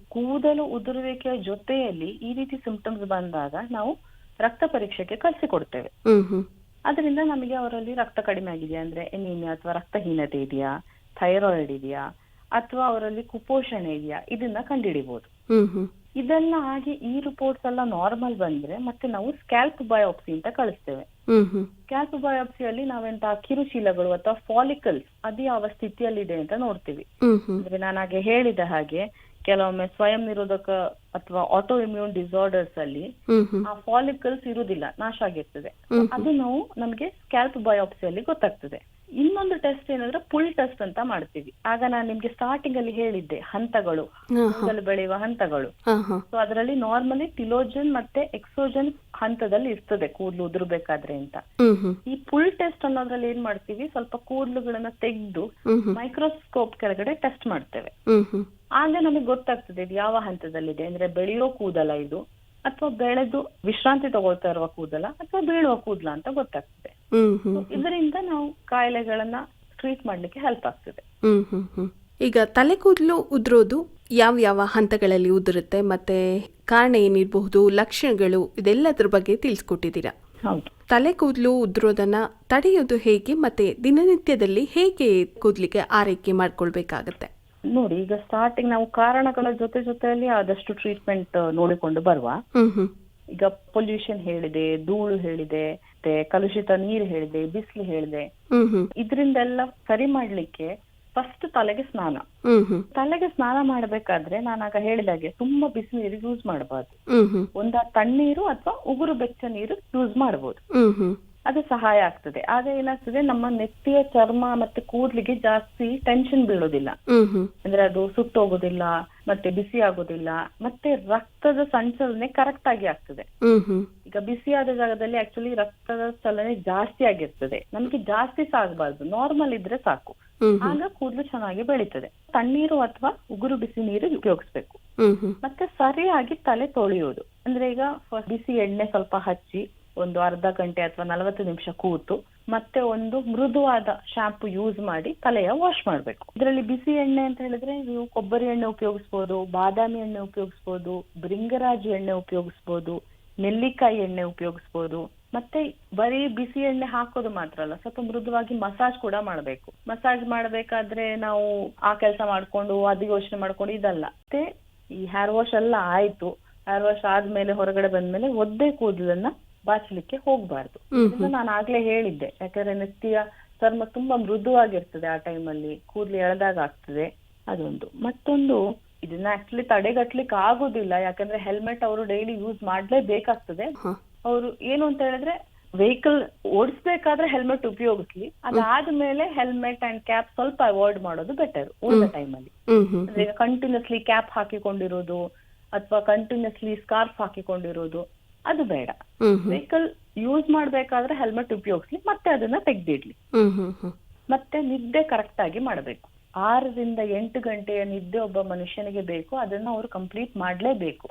ಕೂದಲು ಉದುರುವಿಕೆಯ ಜೊತೆಯಲ್ಲಿ ಈ ರೀತಿ ಸಿಂಪ್ಟಮ್ಸ್ ಬಂದಾಗ ನಾವು ರಕ್ತ ಪರೀಕ್ಷೆಗೆ ಕಳಿಸಿಕೊಡ್ತೇವೆ. ಹ್ಮ್ ಹ್ಮ್ ಅದರಿಂದ ನಮಗೆ ಅವರಲ್ಲಿ ರಕ್ತ ಕಡಿಮೆ ಆಗಿದೆಯಾ ಅಂದ್ರೆ ಎನೀಮಿಯಾ ಅಥವಾ ರಕ್ತಹೀನತೆ ಇದೆಯಾ? ಥೈರಾಯ್ಡ್ ಇದೆಯಾ? ಅಥವಾ ಅವರಲ್ಲಿ ಕುಪೋಷಣೆ ಇದೆಯಾ? ಇದನ್ನ ಕಂಡುಹಿಡಿಬಹುದು ಇದೆಲ್ಲ ಹಾಗೆ ಈ ರಿಪೋರ್ಟ್ಸ್ ಎಲ್ಲ ನಾರ್ಮಲ್ ಬಂದ್ರೆ ಮತ್ತೆ ನಾವು ಸ್ಕ್ಯಾಲ್ಪ್ ಬಯೋಪ್ಸಿ ಅಂತ ಕಳಿಸ್ತೇವೆ. ಸ್ಕ್ಯಾಲ್ಪ್ ಬಯೋಪ್ಸಿಯಲ್ಲಿ ನಾವೆಂತ ಕಿರುಶೀಲಗಳು ಅಥವಾ ಫಾಲಿಕಲ್ಸ್ ಅದು ಯಾವ ಸ್ಥಿತಿಯಲ್ಲಿದೆ ಅಂತ ನೋಡ್ತೀವಿ. ಅಂದ್ರೆ ನಾನು ಹಾಗೆ ಹೇಳಿದ ಹಾಗೆ ಕೆಲವೊಮ್ಮೆ ಸ್ವಯಂ ನಿರೋಧಕ ಅಥವಾ ಆಟೋ ಇಮ್ಯೂನ್ ಡಿಸಾರ್ಡರ್ಸ್ ಅಲ್ಲಿ ಆ ಫಾಲಿಕಲ್ಸ್ ಇರುವುದಿಲ್ಲ ನಾಶ ಆಗಿರ್ತದೆ. ಅದು ನಾವು ನಮಗೆ ಸ್ಕ್ಯಾಲ್ಪ್ ಬಯೋಪ್ಸಿಯಲ್ಲಿ ಗೊತ್ತಾಗ್ತದೆ. ಇನ್ನೊಂದು ಟೆಸ್ಟ್ ಏನಂದ್ರೆ ಪುಲ್ ಟೆಸ್ಟ್ ಅಂತ ಮಾಡ್ತೀವಿ. ಆಗ ನಾನು ನಿಮ್ಗೆ ಸ್ಟಾರ್ಟಿಂಗ್ ಅಲ್ಲಿ ಹೇಳಿದ್ದೆ ಹಂತಗಳು. ಕೂದಲು ಬೆಳೆಯುವ ಹಂತಗಳು. ಸೊ ಅದರಲ್ಲಿ ನಾರ್ಮಲಿ ಟಿಲೋಜನ್ ಮತ್ತೆ ಎಕ್ಸೋಜನ್ ಹಂತದಲ್ಲಿ ಇರ್ತದೆ ಕೂದಲು ಉದುರ್ಬೇಕಾದ್ರೆ ಅಂತ. ಈ ಪುಲ್ ಟೆಸ್ಟ್ ಅನ್ನೋದ್ರಲ್ಲಿ ಏನ್ ಮಾಡ್ತೀವಿ ಸ್ವಲ್ಪ ಕೂದಲುಗಳನ್ನ ತೆಗೆದು ಮೈಕ್ರೋಸ್ಕೋಪ್ ಕೆಳಗಡೆ ಟೆಸ್ಟ್ ಮಾಡ್ತೇವೆ. ಆಗ ನಮಗೆ ಗೊತ್ತಾಗ್ತದೆ ಇದು ಯಾವ ಹಂತದಲ್ಲಿದೆ. ಅಂದ್ರೆ ಬೆಳೆಯೋ ಕೂದಲ ಇದು ಅಥವಾ ಬೆಳೆದು ವಿಶ್ರಾಂತಿ ತಗೊಳ್ತಾ ಇರುವ ಕೂದಲ ಅಥವಾ ಬೀಳುವ ಕೂದಲ ಅಂತ ಗೊತ್ತಾಗ್ತದೆ. ಇದರಿಂದ ನಾವು ಕಾಯಿಲೆಗಳನ್ನ ಟ್ರೀಟ್ ಮಾಡ್ಲಿಕ್ಕೆ ಹೆಲ್ಪ್ ಆಗ್ತದೆ. ಹ್ಮ್ ಹ್ಮ್ ಹ್ಮ್. ಈಗ ತಲೆ ಕೂದಲು ಉದುರೋದು ಯಾವ ಯಾವ ಹಂತಗಳಲ್ಲಿ ಉದುರುತ್ತೆ ಮತ್ತೆ ಕಾರಣ ಏನಿರಬಹುದು ಲಕ್ಷಣಗಳು ಇದೆಲ್ಲದ್ರ ಬಗ್ಗೆ ತಿಳಿಸ್ಕೊಟ್ಟಿದ್ದೀರಾ? ತಲೆ ಕೂದಲು ಉದುರೋದನ್ನ ತಡೆಯೋದು ಹೇಗೆ ಮತ್ತೆ ದಿನನಿತ್ಯದಲ್ಲಿ ಹೇಗೆ ಕೂದಲಿಗೆ ಆರೈಕೆ ಮಾಡ್ಕೊಳ್ಬೇಕಾಗತ್ತೆ? ನೋಡಿ ಈಗ ಸ್ಟಾರ್ಟಿಂಗ್ ನಾವು ಕಾರಣಗಳ ಜೊತೆ ಜೊತೆಯಲ್ಲಿ ಆದಷ್ಟು ಟ್ರೀಟ್ಮೆಂಟ್ ನೋಡಿಕೊಂಡು ಬರುವ. ಹ್ಮ್ ಹ್ಮ್. ಈಗ ಪೊಲ್ಯೂಷನ್ ಹೇಳಿದೆ ಧೂಳು ಹೇಳಿದೆ ಮತ್ತೆ ಕಲುಷಿತ ನೀರು ಹೇಳಿದೆ ಬಿಸಿಲು ಹೇಳಿದೆ. ಇದ್ರಿಂದೆಲ್ಲ ಸರಿ ಮಾಡ್ಲಿಕ್ಕೆ ಫಸ್ಟ್ ತಲೆಗೆ ಸ್ನಾನ. ತಲೆಗೆ ಸ್ನಾನ ಮಾಡಬೇಕಾದ್ರೆ ನಾನಾಗ ಹೇಳಿದಾಗೆ ತುಂಬಾ ಬಿಸಿ ನೀರು ಯೂಸ್ ಮಾಡಬಾರ್ದು. ಒಂದ ತಣ್ಣೀರು ಅಥವಾ ಉಗುರು ಬೆಚ್ಚ ನೀರು ಯೂಸ್ ಮಾಡಬಹುದು ಅದು ಸಹಾಯ ಆಗ್ತದೆ. ಆಗ ಏನಾಗ್ತದೆ ನಮ್ಮ ನೆತ್ತಿಯ ಚರ್ಮ ಮತ್ತೆ ಕೂದಲಿಗೆ ಜಾಸ್ತಿ ಟೆನ್ಷನ್ ಬೀಳೋದಿಲ್ಲ. ಅಂದ್ರೆ ಅದು ಸುಟ್ಟೋಗೋದಿಲ್ಲ ಮತ್ತೆ ಬಿಸಿ ಆಗೋದಿಲ್ಲ ಮತ್ತೆ ರಕ್ತದ ಸಂಚಲನೆ ಕರೆಕ್ಟ್ ಆಗಿ ಆಗ್ತದೆ. ಈಗ ಬಿಸಿ ಬಿಸಿಯಾದ ಜಾಗದಲ್ಲಿ ಆಕ್ಚುಲಿ ರಕ್ತದ ಚಲನೆ ಜಾಸ್ತಿ ಆಗಿರ್ತದೆ. ನಮ್ಗೆ ಜಾಸ್ತಿ ಸಾಗಬಾರ್ದು. ನಾರ್ಮಲ್ ಇದ್ರೆ ಸಾಕು. ಆಗ ಕೂದಲು ಚೆನ್ನಾಗಿ ಬೆಳೀತದೆ. ತಣ್ಣೀರು ಅಥವಾ ಉಗುರು ಬಿಸಿ ನೀರು ಉಪಯೋಗಿಸ್ಬೇಕು. ಮತ್ತೆ ಸರಿಯಾಗಿ ತಲೆ ತೊಳೆಯೋದು. ಅಂದ್ರೆ ಈಗ ಬಿಸಿ ಎಣ್ಣೆ ಸ್ವಲ್ಪ ಹಚ್ಚಿ ಒಂದು ಅರ್ಧ ಗಂಟೆ ಅಥವಾ ನಲವತ್ತು ನಿಮಿಷ ಕೂತು ಮತ್ತೆ ಒಂದು ಮೃದುವಾದ ಶಾಂಪು ಯೂಸ್ ಮಾಡಿ ತಲೆಯ ವಾಶ್ ಮಾಡಬೇಕು. ಇದರಲ್ಲಿ ಬಿಸಿ ಎಣ್ಣೆ ಅಂತ ಹೇಳಿದ್ರೆ ನೀವು ಕೊಬ್ಬರಿ ಎಣ್ಣೆ ಉಪಯೋಗಿಸ್ಬೋದು, ಬಾದಾಮಿ ಎಣ್ಣೆ ಉಪಯೋಗಿಸ್ಬೋದು ಭೃಂಗರಾಜ್ ಎಣ್ಣೆ ಉಪಯೋಗಿಸ್ಬೋದು, ನೆಲ್ಲಿಕಾಯಿ ಎಣ್ಣೆ ಉಪಯೋಗಿಸ್ಬೋದು. ಮತ್ತೆ ಬರೀ ಬಿಸಿ ಎಣ್ಣೆ ಹಾಕೋದು ಮಾತ್ರ ಅಲ್ಲ, ಸ್ವಲ್ಪ ಮೃದುವಾಗಿ ಮಸಾಜ್ ಕೂಡ ಮಾಡಬೇಕು. ಮಸಾಜ್ ಮಾಡಬೇಕಾದ್ರೆ ನಾವು ಆ ಕೆಲಸ ಮಾಡ್ಕೊಂಡು, ಅದು ಯೋಚನೆ ಮಾಡ್ಕೊಂಡು ಇದಲ್ಲ. ಮತ್ತೆ ಈ ಹೇರ್ ವಾಶ್ ಎಲ್ಲ ಆಯ್ತು. ಹೇರ್ ವಾಶ್ ಆದ್ಮೇಲೆ ಹೊರಗಡೆ ಬಂದ್ಮೇಲೆ ಒದ್ದೆ ಕೂದಲನ್ನ ಬಾಚಲಿಕ್ಕೆ ಹೋಗ್ಬಾರ್ದು. ನಾನು ಆಗ್ಲೇ ಹೇಳಿದ್ದೆ. ಯಾಕಂದ್ರೆ ನೆತ್ತಿಯ ಚರ್ಮ ತುಂಬಾ ಮೃದುವಾಗಿರ್ತದೆ ಆ ಟೈಮಲ್ಲಿ ಕೂದಲು ಎಳೆದಾಗ ಆಗ್ತದೆ. ಅದೊಂದು. ಮತ್ತೊಂದು ಇದನ್ನ ಆಕ್ಚುಲಿ ತಡೆಗಟ್ಲಿಕ್ಕೆ ಆಗುದಿಲ್ಲ. ಯಾಕಂದ್ರೆ ಹೆಲ್ಮೆಟ್ ಅವರು ಡೈಲಿ ಯೂಸ್ ಮಾಡ್ಲೇಬೇಕಾಗ್ತದೆ. ಬೇಕಾಗ್ತದೆ ಅವರು ಏನು ಅಂತ ಹೇಳಿದ್ರೆ ವೆಹಿಕಲ್ ಓಡಿಸ್ಬೇಕಾದ್ರೆ ಹೆಲ್ಮೆಟ್ ಉಪಯೋಗಿಸ್ಲಿ. ಅದಾದ್ಮೇಲೆ ಹೆಲ್ಮೆಟ್ ಅಂಡ್ ಕ್ಯಾಪ್ ಸ್ವಲ್ಪ ಅವಾಯ್ಡ್ ಮಾಡೋದು ಬೆಟರ್ ಉಳಿದ ಟೈಮಲ್ಲಿ ಈಗ ಕಂಟಿನ್ಯೂಸ್ಲಿ ಕ್ಯಾಪ್ ಹಾಕಿಕೊಂಡಿರೋದು ಅಥವಾ ಕಂಟಿನ್ಯೂಸ್ಲಿ ಸ್ಕಾರ್ಫ್ ಹಾಕಿಕೊಂಡಿರೋದು. ಅದು ಬೇಡ. ವೆಹಿಕಲ್ ಯೂಸ್ ಮಾಡ್ಬೇಕಾದ್ರೆ ಹೆಲ್ಮೆಟ್ ಉಪಯೋಗಿಸ್ಲಿ ಮತ್ತೆ ಅದನ್ನ ತೆಗ್ದಿಡ್ಲಿ. ಮತ್ತೆ ನಿದ್ದೆ ಕರೆಕ್ಟ್ ಆಗಿ ಮಾಡಬೇಕು. ಆರರಿಂದ ಎಂಟು ಗಂಟೆಯ ನಿದ್ದೆ ಒಬ್ಬ ಮನುಷ್ಯನಿಗೆ ಬೇಕು ಅದನ್ನ ಅವರು ಕಂಪ್ಲೀಟ್ ಮಾಡ್ಲೇಬೇಕು.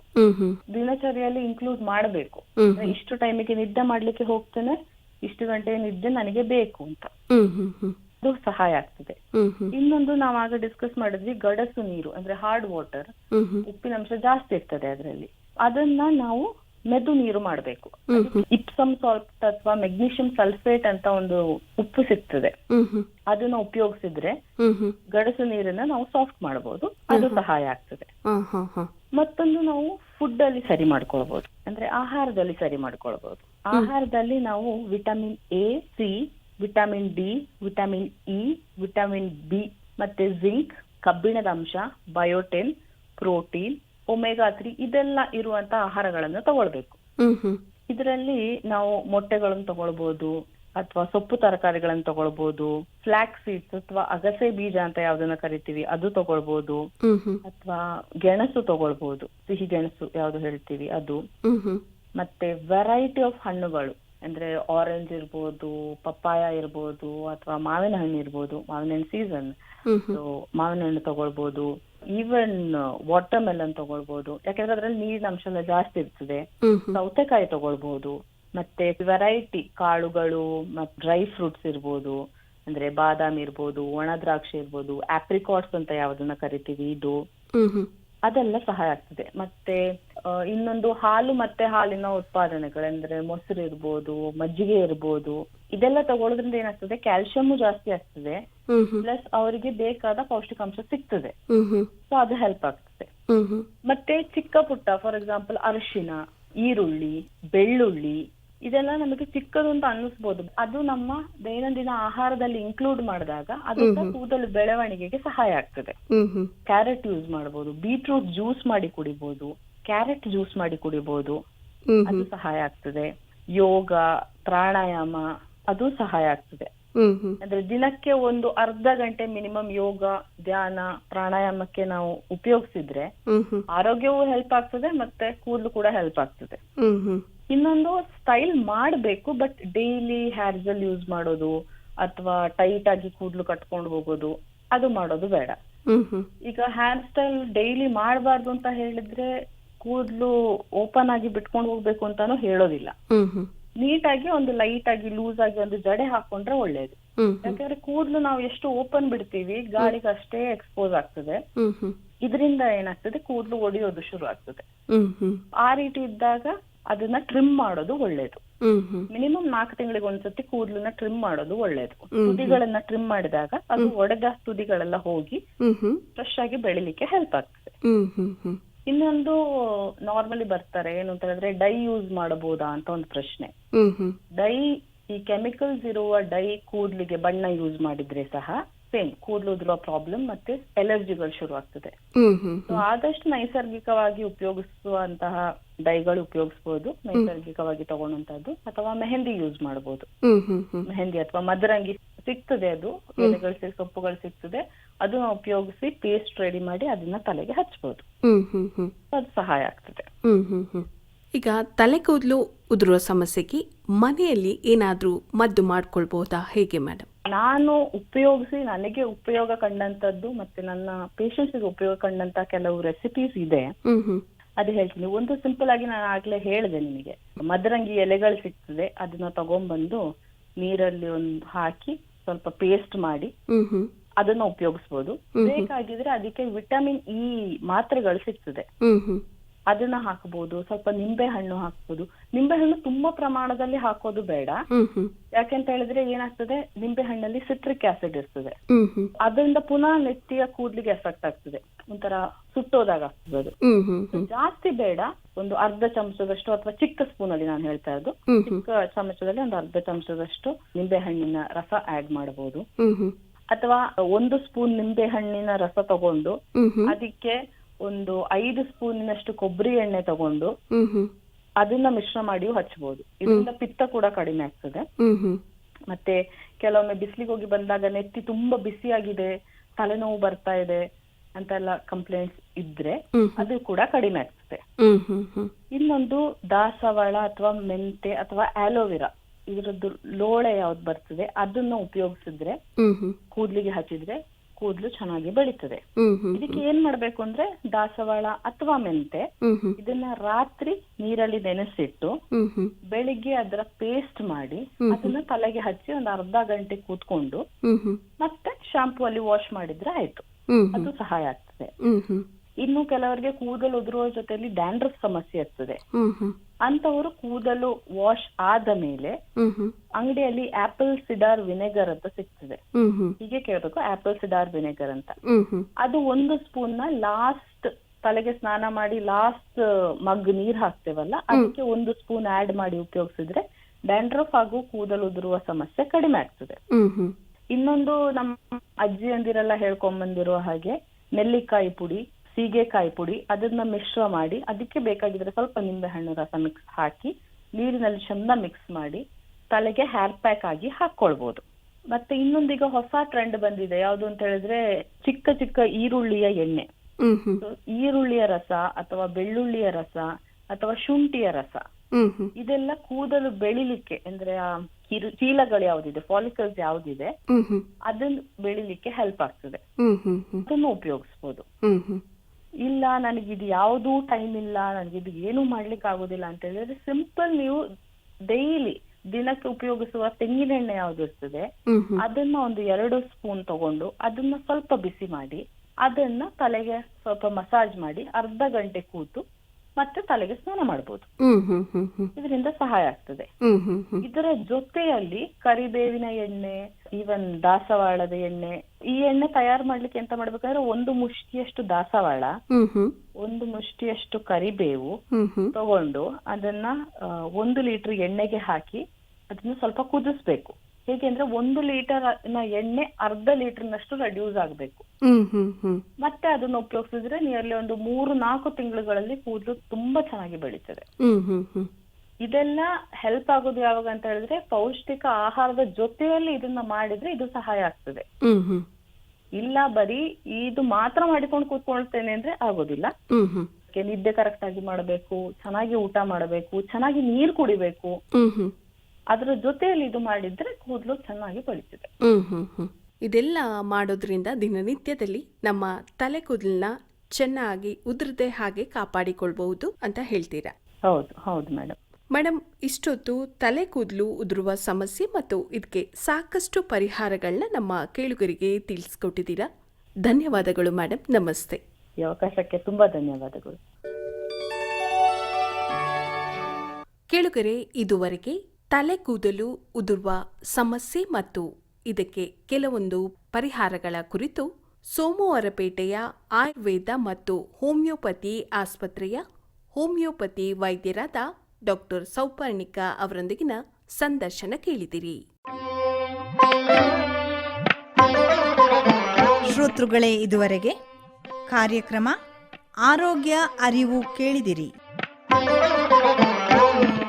ದಿನಚರಿಯಲ್ಲಿ ಇನ್ಕ್ಲೂಡ್ ಮಾಡಬೇಕು. ಇಷ್ಟು ಟೈಮಿಗೆ ನಿದ್ದೆ ಮಾಡ್ಲಿಕ್ಕೆ ಹೋಗ್ತೇನೆ ಇಷ್ಟು ಗಂಟೆಯ ನಿದ್ದೆ ನನಗೆ ಬೇಕು ಅಂತ. ಅದು ಸಹಾಯ ಆಗ್ತದೆ. ಇನ್ನೊಂದು ನಾವಾಗ ಆಗ ಡಿಸ್ಕಸ್ ಮಾಡಿದ್ವಿ ಗಡಸು ನೀರು ಅಂದ್ರೆ ಹಾರ್ಡ್ ವಾಟರ್ ಉಪ್ಪಿನಂಶ ಜಾಸ್ತಿ ಇರ್ತದೆ ಅದರಲ್ಲಿ. ಅದನ್ನ ನಾವು ಮೆದು ನೀರು ಮಾಡಬೇಕು. ಇಪ್ಸಮ್ ಸಾಲ್ಟ್ ಅಥವಾ ಮೆಗ್ನೀಷಿಯಂ ಸಲ್ಫೇಟ್ ಅಂತ ಒಂದು ಉಪ್ಪು ಸಿಗ್ತದೆ. ಅದನ್ನ ಉಪಯೋಗಿಸಿದ್ರೆ ಗಡಸು ನೀರನ್ನ ನಾವು ಸಾಫ್ಟ್ ಮಾಡಬಹುದು ಅದು ಸಹಾಯ ಆಗ್ತದೆ. ಮತ್ತೊಂದು ನಾವು ಫುಡ್ ಅಲ್ಲಿ ಸರಿ ಮಾಡ್ಕೊಳ್ಬಹುದು ಅಂದ್ರೆ ಆಹಾರದಲ್ಲಿ ಸರಿ ಮಾಡ್ಕೊಳ್ಬಹುದು ಆಹಾರದಲ್ಲಿ ನಾವು vitamin A C vitamin D vitamin E vitamin B ಮತ್ತೆ ಜಿಂಕ್ ಕಬ್ಬಿಣದ ಅಂಶ ಬಯೋಟೆನ್ ಪ್ರೋಟೀನ್ ಒಮೆಗಾ ತ್ರೀ ಇದೆಲ್ಲ ಇರುವಂತ ಆಹಾರಗಳನ್ನು ತಗೊಳ್ಬೇಕು. ಇದ್ರಲ್ಲಿ ನಾವು ಮೊಟ್ಟೆಗಳನ್ನು ತಗೊಳ್ಬಹುದು ಅಥವಾ ಸೊಪ್ಪು ತರಕಾರಿಗಳನ್ನು ತಗೊಳ್ಬಹುದು ಫ್ಲಾಕ್ ಸೀಡ್ಸ್ ಅಥವಾ ಅಗಸೆ ಬೀಜ ಅಂತ ಯಾವ್ದನ್ನ ಕರಿತೀವಿ ಅದು ತಗೊಳ್ಬಹುದು ಅಥವಾ ಗೆಣಸು ತಗೊಳ್ಬಹುದು ಸಿಹಿ ಗೆಣಸು ಯಾವ್ದು ಹೇಳ್ತೀವಿ ಅದು. ಮತ್ತೆ ವೆರೈಟಿ ಆಫ್ ಹಣ್ಣುಗಳು ಅಂದ್ರೆ ಆರೆಂಜ್ ಇರ್ಬೋದು ಪಪ್ಪಾಯ ಇರ್ಬೋದು ಅಥವಾ ಮಾವಿನ ಹಣ್ಣು ಇರ್ಬೋದು ಮಾವಿನ ಹಣ್ಣು ಸೀಸನ್ ಮಾವಿನ ಹಣ್ಣು ತಗೊಳ್ಬಹುದು ಈವನ್ ವಾಟರ್ ಮೆಲನ್ ತಗೊಳ್ಬಹುದು ಯಾಕಂದ್ರೆ ಅದ್ರಲ್ಲಿ ನೀರಿನ ಅಂಶ ಎಲ್ಲ ಜಾಸ್ತಿ ಇರ್ತದೆ. ಸೌತೆಕಾಯಿ ತಗೊಳ್ಬಹುದು ಮತ್ತೆ ವೆರೈಟಿ ಕಾಳುಗಳು ಮತ್ತೆ ಡ್ರೈ ಫ್ರೂಟ್ಸ್ ಇರ್ಬೋದು. ಅಂದ್ರೆ ಬಾದಾಮಿ ಇರ್ಬೋದು ಒಣ ದ್ರಾಕ್ಷಿ ಇರ್ಬೋದು ಆಪ್ರಿಕಾಟ್ಸ್ ಅಂತ ಯಾವ್ದನ್ನ ಕರಿತೀವಿ ಇದು. ಅದೆಲ್ಲ ಸಹಾಯ ಆಗ್ತದೆ. ಮತ್ತೆ ಇನ್ನೊಂದು ಹಾಲು ಮತ್ತೆ ಹಾಲಿನ ಉತ್ಪಾದನೆಗಳಂದ್ರೆ ಮೊಸರು ಇರ್ಬೋದು ಮಜ್ಜಿಗೆ ಇರ್ಬೋದು. ಇದೆಲ್ಲ ತಗೊಳ್ಳೋದ್ರಿಂದ ಏನಾಗ್ತದೆ? ಕ್ಯಾಲ್ಸಿಯಂ ಜಾಸ್ತಿ ಆಗ್ತದೆ. ಪ್ಲಸ್ ಅವರಿಗೆ ಬೇಕಾದ ಪೌಷ್ಟಿಕಾಂಶ ಸಿಗ್ತದೆ. ಸೊ ಅದು ಹೆಲ್ಪ್ ಆಗ್ತದೆ. ಮತ್ತೆ ಚಿಕ್ಕ ಪುಟ್ಟ ಫಾರ್ ಎಕ್ಸಾಂಪಲ್ ಅರಿಶಿನ ಈರುಳ್ಳಿ ಬೆಳ್ಳುಳ್ಳಿ ಇದೆಲ್ಲ ನಮಗೆ ಚಿಕ್ಕದು ಅಂತ ಅನ್ನಿಸ್ಬೋದು. ಅದು ನಮ್ಮ ದೈನಂದಿನ ಆಹಾರದಲ್ಲಿ ಇನ್ಕ್ಲೂಡ್ ಮಾಡಿದಾಗ ಅದರಿಂದ ಕೂದಲು ಬೆಳವಣಿಗೆಗೆ ಸಹಾಯ ಆಗ್ತದೆ. ಕ್ಯಾರೆಟ್ ಯೂಸ್ ಮಾಡಬಹುದು ಬೀಟ್ರೂಟ್ ಜ್ಯೂಸ್ ಮಾಡಿ ಕುಡಿಬಹುದು ಕ್ಯಾರೆಟ್ ಜ್ಯೂಸ್ ಮಾಡಿ ಕುಡಿಬಹುದು ಅದು ಸಹಾಯ ಆಗ್ತದೆ. ಯೋಗ ಪ್ರಾಣಾಯಾಮ ಅದು ಸಹಾಯ ಆಗ್ತದೆ. ಅಂದ್ರೆ ದಿನಕ್ಕೆ ಒಂದು ಅರ್ಧ ಗಂಟೆ ಮಿನಿಮಮ್ ಯೋಗ ಧ್ಯಾನ ಪ್ರಾಣಾಯಾಮಕ್ಕೆ ನಾವು ಉಪಯೋಗಿಸಿದ್ರೆ ಆರೋಗ್ಯವೂ ಹೆಲ್ಪ್ ಆಗ್ತದೆ ಮತ್ತೆ ಕೂದಲು ಕೂಡ ಹೆಲ್ಪ್ ಆಗ್ತದೆ. ಇನ್ನೊಂದು ಸ್ಟೈಲ್ ಮಾಡಬೇಕು but daily hair gel use ಮಾಡೋದು ಅಥವಾ ಟೈಟ್ ಆಗಿ ಕೂದಲು ಕಟ್ಕೊಂಡು ಹೋಗೋದು ಅದು ಮಾಡೋದು ಬೇಡ. ಈಗ ಹೇರ್ ಸ್ಟೈಲ್ ಡೈಲಿ ಮಾಡಬಾರ್ದು ಅಂತ ಹೇಳಿದ್ರೆ ಕೂದಲು ಓಪನ್ ಆಗಿ ಬಿಟ್ಕೊಂಡು ಹೋಗ್ಬೇಕು ಅಂತಾನು ಹೇಳೋದಿಲ್ಲ. ನೀಟಾಗಿ ಒಂದು ಲೈಟ್ ಆಗಿ ಲೂಸ್ ಆಗಿ ಒಂದು ಜಡೆ ಹಾಕೊಂಡ್ರೆ ಒಳ್ಳೇದು. ಯಾಕಂದ್ರೆ ಕೂದಲು ನಾವು ಎಷ್ಟು ಓಪನ್ ಬಿಡ್ತೀವಿ ಗಾಳಿಗೆ ಅಷ್ಟೇ ಎಕ್ಸ್ಪೋಸ್ ಆಗ್ತದೆ. ಇದರಿಂದ ಏನಾಗ್ತದೆ ಕೂದಲು ಒಡೆಯೋದು ಶುರು ಆಗ್ತದೆ. ಆ ರೀತಿ ಇದ್ದಾಗ ಅದನ್ನ ಟ್ರಿಮ್ ಮಾಡೋದು ಒಳ್ಳೇದು. ಮಿನಿಮಮ್ ನಾಲ್ಕು ತಿಂಗಳಿಗೆ ಒಂದ್ಸತಿ ಕೂದಲನ್ನ ಟ್ರಿಮ್ ಮಾಡೋದು ಒಳ್ಳೇದು. ತುದಿಗಳನ್ನ ಟ್ರಿಮ್ ಮಾಡಿದಾಗ ಅದು ಒಡೆದ ತುದಿಗಳೆಲ್ಲ ಹೋಗಿ ಫ್ರೆಶ್ ಆಗಿ ಬೆಳಿಲಿಕ್ಕೆ ಹೆಲ್ಪ್ ಆಗ್ತದೆ. ಇನ್ನೊಂದು ನಾರ್ಮಲಿ ಬರ್ತಾರೆ ಏನು ಅಂತ ಹೇಳಿದ್ರೆ ಡೈ ಯೂಸ್ ಮಾಡಬಹುದಾ ಅಂತ ಒಂದು ಪ್ರಶ್ನೆ. ಡೈ ಈ ಕೆಮಿಕಲ್ಸ್ ಇರುವ ಡೈ ಕೂದ್ಲಿಗೆ ಬಣ್ಣ ಯೂಸ್ ಮಾಡಿದ್ರೆ ಸಹ ಸೇಮ್ ಕೂದಲು ಉದುರುವ ಪ್ರಾಬ್ಲಮ್ ಮತ್ತೆ ಎಲರ್ಜಿಗಳು ಶುರು ಆಗ್ತದೆ. ಸೊ ಆದಷ್ಟು ನೈಸರ್ಗಿಕವಾಗಿ ಉಪಯೋಗಿಸುವಂತಹ ಡೈಗಳು ಉಪಯೋಗಿಸಬಹುದು ನೈಸರ್ಗಿಕವಾಗಿ ತಗೊಂಡಂತದ್ದು ಅಥವಾ ಮೆಹಂದಿ ಯೂಸ್ ಮಾಡಬಹುದು. ಮೆಹಂದಿ ಅಥವಾ ಮದರಂಗಿ ಸಿಗ್ತದೆ ಅದು ಎಲೆಗಳು ಸೊಪ್ಪುಗಳು ಸಿಗ್ತದೆ ಅದನ್ನ ಉಪಯೋಗಿಸಿ ಪೇಸ್ಟ್ ರೆಡಿ ಮಾಡಿ ಅದನ್ನ ತಲೆಗೆ ಹಚ್ಚಬಹುದು ಹ್ಮ್ ಹ್ಮ್ ಹ್ಮ್. ಅದು ಸಹಾಯ ಆಗ್ತದೆ. ಈಗ ತಲೆ ಕೂದಲು ಉದುರುವ ಸಮಸ್ಯೆಗೆ ಮನೆಯಲ್ಲಿ ಏನಾದರೂ ಮದ್ದು ಮಾಡ್ಕೊಳ್ಬಹುದಾ ಹೇಗೆ ಮೇಡಮ್ ನಾನು ಉಪಯೋಗಿಸಿ ನನಗೆ ಉಪಯೋಗ ಕಂಡಂತದ್ದು ಮತ್ತೆ ನನ್ನ ಪೇಷಂಟ್ಸ್ಗೆ ಉಪಯೋಗ ಕಂಡಂತ ಕೆಲವು ರೆಸಿಪೀಸ್ ಇದೆ. ಅದು ಹೇಳ್ತೀನಿ. ಒಂದು ಸಿಂಪಲ್ ಆಗಿ ನಾನು ಆಗ್ಲೇ ಹೇಳಿದೆ ನಿಮಗೆ. ಮದರಂಗಿ ಎಲೆಗಳು ಸಿಗ್ತದೆ. ಅದನ್ನ ತಗೊಂಡ್ಬಂದು ನೀರಲ್ಲಿ ಒಂದು ಹಾಕಿ ಸ್ವಲ್ಪ ಪೇಸ್ಟ್ ಮಾಡಿ ಅದನ್ನ ಉಪಯೋಗಿಸ್ಬೋದು. ಬೇಕಾಗಿದ್ರೆ ಅದಕ್ಕೆ ವಿಟಮಿನ್ ಇ ಮಾತ್ರೆಗಳು ಸಿಗ್ತದೆ. ಅದನ್ನ ಹಾಕಬಹುದು ಸ್ವಲ್ಪ ನಿಂಬೆ ಹಣ್ಣು ಹಾಕ್ಬೋದು. ನಿಂಬೆ ಹಣ್ಣು ತುಂಬಾ ಪ್ರಮಾಣದಲ್ಲಿ ಹಾಕೋದು ಬೇಡ. ಯಾಕೆಂತ ಹೇಳಿದ್ರೆ ಏನಾಗ್ತದೆ? ನಿಂಬೆ ಹಣ್ಣಲ್ಲಿ ಸಿಟ್ರಿಕ್ ಆಸಿಡ್ ಇರ್ತದೆ. ಅದರಿಂದ ಪುನಃ ನೆತ್ತಿಯ ಕೂದ್ಲಿಗೆ ಎಫೆಕ್ಟ್ ಆಗ್ತದೆ. ಒಂಥರ ಸುಟ್ಟೋದಾಗ ಆಗ್ತದೆ ಅದು ಜಾಸ್ತಿ ಬೇಡ. ಒಂದು ಅರ್ಧ ಚಮಚದಷ್ಟು ಅಥವಾ ಚಿಕ್ಕ ಸ್ಪೂನ್ ಅಲ್ಲಿ ನಾನು ಹೇಳ್ತಾ ಇರೋದು. ಚಿಕ್ಕ ಚಮಚದಲ್ಲಿ ಒಂದು ಅರ್ಧ ಚಮಚದಷ್ಟು ನಿಂಬೆ ಹಣ್ಣಿನ ರಸ ಆಡ್ ಮಾಡಬಹುದು ಅಥವಾ ಒಂದು ಸ್ಪೂನ್ ನಿಂಬೆ ಹಣ್ಣಿನ ರಸ ತಗೊಂಡು ಅದಕ್ಕೆ ಒಂದು ಐದು ಸ್ಪೂನಿನಷ್ಟು ಕೊಬ್ಬರಿ ಎಣ್ಣೆ ತಗೊಂಡು ಅದನ್ನ ಮಿಶ್ರ ಮಾಡಿಯೂ ಹಚ್ಚಬಹುದು ಇದರಿಂದ ಪಿತ್ತ ಕೂಡ ಕಡಿಮೆ ಆಗ್ತದೆ. ಮತ್ತೆ ಕೆಲವೊಮ್ಮೆ ಬಿಸಿಲಿಗೆ ಹೋಗಿ ಬಂದಾಗ ನೆತ್ತಿ ತುಂಬಾ ಬಿಸಿಯಾಗಿದೆ ತಲೆನೋವು ಬರ್ತಾ ಇದೆ ಅಂತೆಲ್ಲ ಕಂಪ್ಲೇಂಟ್ಸ್ ಇದ್ರೆ ಅದು ಕೂಡ ಕಡಿಮೆ ಆಗ್ತದೆ. ಇನ್ನೊಂದು ದಾಸವಾಳ ಅಥವಾ ಮೆಂತೆ ಅಥವಾ ಆಲೋವೆರಾ ಇದರದ್ದು ಲೋಳೆ ಯಾವ್ದು ಬರ್ತದೆ ಅದನ್ನ ಉಪಯೋಗಿಸಿದ್ರೆ ಕೂದಲಿಗೆ ಹಚ್ಚಿದ್ರೆ ಕೂದಲು ಚೆನ್ನಾಗಿ ಬೆಳೀತದೆ. ಇದಕ್ಕೆ ಏನ್ ಮಾಡ್ಬೇಕು ಅಂದ್ರೆ ದಾಸವಾಳ ಅಥವಾ ಮೆಂತೆ ಇದನ್ನ ರಾತ್ರಿ ನೀರಲ್ಲಿ ನೆನೆಸಿಟ್ಟು ಬೆಳಿಗ್ಗೆ ಅದರ ಪೇಸ್ಟ್ ಮಾಡಿ ಅದನ್ನ ತಲೆಗೆ ಹಚ್ಚಿ ಒಂದು ಅರ್ಧ ಗಂಟೆ ಕೂತ್ಕೊಂಡು ಮತ್ತೆ ಶಾಂಪೂ ಅಲ್ಲಿ ವಾಶ್ ಮಾಡಿದ್ರೆ ಆಯ್ತು. ಅದು ಸಹಾಯ ಆಗ್ತದೆ. ಇನ್ನು ಕೆಲವರಿಗೆ ಕೂದಲು ಉದುರುವ ಜೊತೆಯಲ್ಲಿ ಡ್ಯಾಂಡ್ರಫ್ ಸಮಸ್ಯೆ ಇರ್ತದೆ. ಅಂತವರು ಕೂದಲು ವಾಶ್ ಆದ ಮೇಲೆ ಅಂಗಡಿಯಲ್ಲಿ ಆಪಲ್ ಸಿಡಾರ್ ವಿನೆಗರ್ ಅಂತ ಸಿಗ್ತದೆ. ಹೀಗೆ ಕೇಳ್ಬೇಕು ಆಪಲ್ ಸಿಡಾರ್ ವಿನೆಗರ್ ಅಂತ. ಅದು ಒಂದು ಸ್ಪೂನ್ನ ಲಾಸ್ಟ್ ತಲೆಗೆ ಸ್ನಾನ ಮಾಡಿ ಲಾಸ್ಟ್ ಮಗ್ ನೀರ್ ಹಾಕ್ತೇವಲ್ಲ ಅದಕ್ಕೆ ಒಂದು ಸ್ಪೂನ್ ಆಡ್ ಮಾಡಿ ಉಪಯೋಗಿಸಿದ್ರೆ ಡ್ಯಾಂಡ್ರಫ್ ಹಾಗೂ ಕೂದಲು ಉದುರುವ ಸಮಸ್ಯೆ ಕಡಿಮೆ ಆಗ್ತದೆ. ಇನ್ನೊಂದು ನಮ್ಮ ಅಜ್ಜಿಯಂದಿರೆಲ್ಲ ಹೇಳ್ಕೊಂಡ್ ಬಂದಿರುವ ಹಾಗೆ ನೆಲ್ಲಿಕಾಯಿ ಪುಡಿ ಸೀಗೆಕಾಯಿ ಪುಡಿ ಅದನ್ನ ಮಿಶ್ರ ಮಾಡಿ ಅದಕ್ಕೆ ಬೇಕಾಗಿದ್ರೆ ಸ್ವಲ್ಪ ನಿಂಬೆ ಹಣ್ಣು ರಸ ಮಿಕ್ಸ್ ಹಾಕಿ ನೀರಿನಲ್ಲಿ ಚಂದ ಮಿಕ್ಸ್ ಮಾಡಿ ತಲೆಗೆ ಹೇರ್ ಪ್ಯಾಕ್ ಆಗಿ ಹಾಕೊಳ್ಬಹುದು ಮತ್ತೆ ಇನ್ನೊಂದೀಗ ಹೊಸ ಟ್ರೆಂಡ್ ಬಂದಿದೆ. ಯಾವುದು ಅಂತ ಹೇಳಿದ್ರೆ ಚಿಕ್ಕ ಚಿಕ್ಕ ಈರುಳ್ಳಿಯ ಎಣ್ಣೆ. ಈರುಳ್ಳಿಯ ರಸ ಅಥವಾ ಬೆಳ್ಳುಳ್ಳಿಯ ರಸ ಅಥವಾ ಶುಂಠಿಯ ರಸ. ಇದೆಲ್ಲ ಕೂದಲು ಬೆಳಿಲಿಕ್ಕೆ ಅಂದ್ರೆ ಆ ಕಿರು ಚೀಲಗಳು ಯಾವ್ದಿದೆ ಫಾಲಿಕಲ್ಸ್ ಯಾವ್ದಿದೆ ಅದನ್ನ ಬೆಳಿಲಿಕ್ಕೆ ಹೆಲ್ಪ್ ಆಗ್ತದೆ. ಅದನ್ನು ಉಪಯೋಗಿಸಬಹುದು ಇಲ್ಲ ನನಗಿದು ಯಾವುದೂ ಟೈಮ್ ಇಲ್ಲ ನನಗಿದು ಏನು ಮಾಡ್ಲಿಕ್ಕೆ ಆಗೋದಿಲ್ಲ ಅಂತ ಹೇಳಿದ್ರೆ ಸಿಂಪಲ್ ನೀವು ಡೈಲಿ ದಿನಕ್ಕೆ ಉಪಯೋಗಿಸುವ ತೆಂಗಿನೆಣ್ಣೆ ಯಾವ್ದು ಇರ್ತದೆ ಅದನ್ನ ಒಂದು ಎರಡು ಸ್ಪೂನ್ ತಗೊಂಡು ಅದನ್ನ ಸ್ವಲ್ಪ ಬಿಸಿ ಮಾಡಿ ಅದನ್ನ ತಲೆಗೆ ಸ್ವಲ್ಪ ಮಸಾಜ್ ಮಾಡಿ ಅರ್ಧ ಗಂಟೆ ಕೂತು ಮತ್ತೆ ತಲೆಗೆ ಸ್ನಾನ ಮಾಡಬಹುದು ಇದರಿಂದ ಸಹಾಯ ಆಗ್ತದೆ. ಇದರ ಜೊತೆಯಲ್ಲಿ ಕರಿಬೇವಿನ ಎಣ್ಣೆ ಈವನ್ ದಾಸವಾಳದ ಎಣ್ಣೆ ಈ ಎಣ್ಣೆ ತಯಾರು ಮಾಡ್ಲಿಕ್ಕೆ ಎಂತ ಮಾಡ್ಬೇಕಾದ್ರೆ ಒಂದು ಮುಷ್ಟಿಯಷ್ಟು ದಾಸವಾಳ ಒಂದು ಮುಷ್ಟಿಯಷ್ಟು ಕರಿಬೇವು ತಗೊಂಡು ಅದನ್ನ ಒಂದು ಲೀಟರ್ ಎಣ್ಣೆಗೆ ಹಾಕಿ ಅದನ್ನ ಸ್ವಲ್ಪ ಕುದಿಸ್ಬೇಕು. ಹೇಗೆಂದ್ರೆ ಒಂದು ಲೀಟರ್ನ ಎಣ್ಣೆ ಅರ್ಧ ಲೀಟರ್ನಷ್ಟು ರೆಡ್ಯೂಸ್ ಆಗ್ಬೇಕು. ಮತ್ತೆ ಅದನ್ನ ಉಪಯೋಗಿಸಿದ್ರೆ ನಿಯರ್ಲಿ ಒಂದು ಮೂರು ನಾಲ್ಕು ತಿಂಗಳುಗಳಲ್ಲಿ ಕೂದಲು ತುಂಬಾ ಚೆನ್ನಾಗಿ ಬೆಳೀತದೆ. ಇದೆಲ್ಲ ಹೆಲ್ಪ್ ಆಗೋದು ಯಾವಾಗ ಅಂತ ಹೇಳಿದ್ರೆ ಪೌಷ್ಟಿಕ ಆಹಾರದ ಜೊತೆಯಲ್ಲಿ ಇದನ್ನ ಮಾಡಿದ್ರೆ ಇದು ಸಹಾಯ ಆಗ್ತದೆ. ಇಲ್ಲ ಬರೀ ಇದು ಮಾತ್ರ ಮಾಡಿಕೊಂಡು ಕೂತ್ಕೊಳ್ತೇನೆ ಅಂದ್ರೆ ಆಗೋದಿಲ್ಲ. ನಿದ್ದೆ ಕರೆಕ್ಟ್ ಆಗಿ ಮಾಡಬೇಕು ಚೆನ್ನಾಗಿ ಊಟ ಮಾಡಬೇಕು ಚೆನ್ನಾಗಿ ನೀರು ಕುಡಿಬೇಕು. ಅದ್ರ ಜೊತೆಯಲ್ಲಿ ಇದು ಮಾಡಿದ್ರೆ ಕೂದಲು ಚೆನ್ನಾಗಿ ಬೆಳೀತದೆ. ಇದೆಲ್ಲ ಮಾಡೋದ್ರಿಂದ ದಿನನಿತ್ಯದಲ್ಲಿ ನಮ್ಮ ತಲೆ ಕೂದಲನ್ನ ಚೆನ್ನಾಗಿ ಉದುರದೆ ಹಾಗೆ ಕಾಪಾಡಿಕೊಳ್ಬಹುದು ಅಂತ ಹೇಳ್ತೀರಾ? ಹೌದು ಹೌದು ಮೇಡಮ್ ಮೇಡಮ್ ಇಷ್ಟೊತ್ತು ತಲೆ ಕೂದಲು ಉದುರುವ ಸಮಸ್ಯೆ ಮತ್ತು ಇದಕ್ಕೆ ಸಾಕಷ್ಟು ಪರಿಹಾರಗಳನ್ನ ನಮ್ಮ ಕೇಳುಗರಿಗೆ ತಿಳಿಸ್ಕೊಟ್ಟಿದ್ದೀರಾ? ಧನ್ಯವಾದಗಳು ಮೇಡಮ್ ನಮಸ್ತೆ. ಈ ಅವಕಾಶಕ್ಕೆ ತುಂಬಾ ಧನ್ಯವಾದಗಳು. ಕೇಳುಗರೆ ಇದುವರೆಗೆ ತಲೆ ಕೂದಲು ಉದುರುವ ಸಮಸ್ಯೆ ಮತ್ತು ಇದಕ್ಕೆ ಕೆಲವೊಂದು ಪರಿಹಾರಗಳ ಕುರಿತು ಸೋಮವಾರಪೇಟೆಯ ಆಯುರ್ವೇದ ಮತ್ತು ಹೋಮಿಯೋಪತಿ ಆಸ್ಪತ್ರೆಯ ಹೋಮಿಯೋಪತಿ ವೈದ್ಯರಾದ ಡಾಕ್ಟರ್ ಸೌಪರ್ಣಿಕಾ ಅವರೊಂದಿಗಿನ ಸಂದರ್ಶನ ಕೇಳಿದಿರಿ. ಶ್ರೋತೃಗಳೇ, ಇದುವರೆಗೆ ಕಾರ್ಯಕ್ರಮ ಆರೋಗ್ಯ ಅರಿವು ಕೇಳಿದಿರಿ.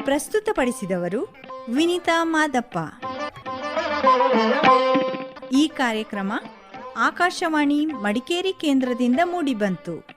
ಪ್ರಸ್ತುತಪಡಿಸಿದವರು ವಿನಿತಾ ಮಾದಪ್ಪ. ಈ ಕಾರ್ಯಕ್ರಮ ಆಕಾಶವಾಣಿ ಮಡಿಕೇರಿ ಕೇಂದ್ರದಿಂದ ಮೂಡಿಬಂತು.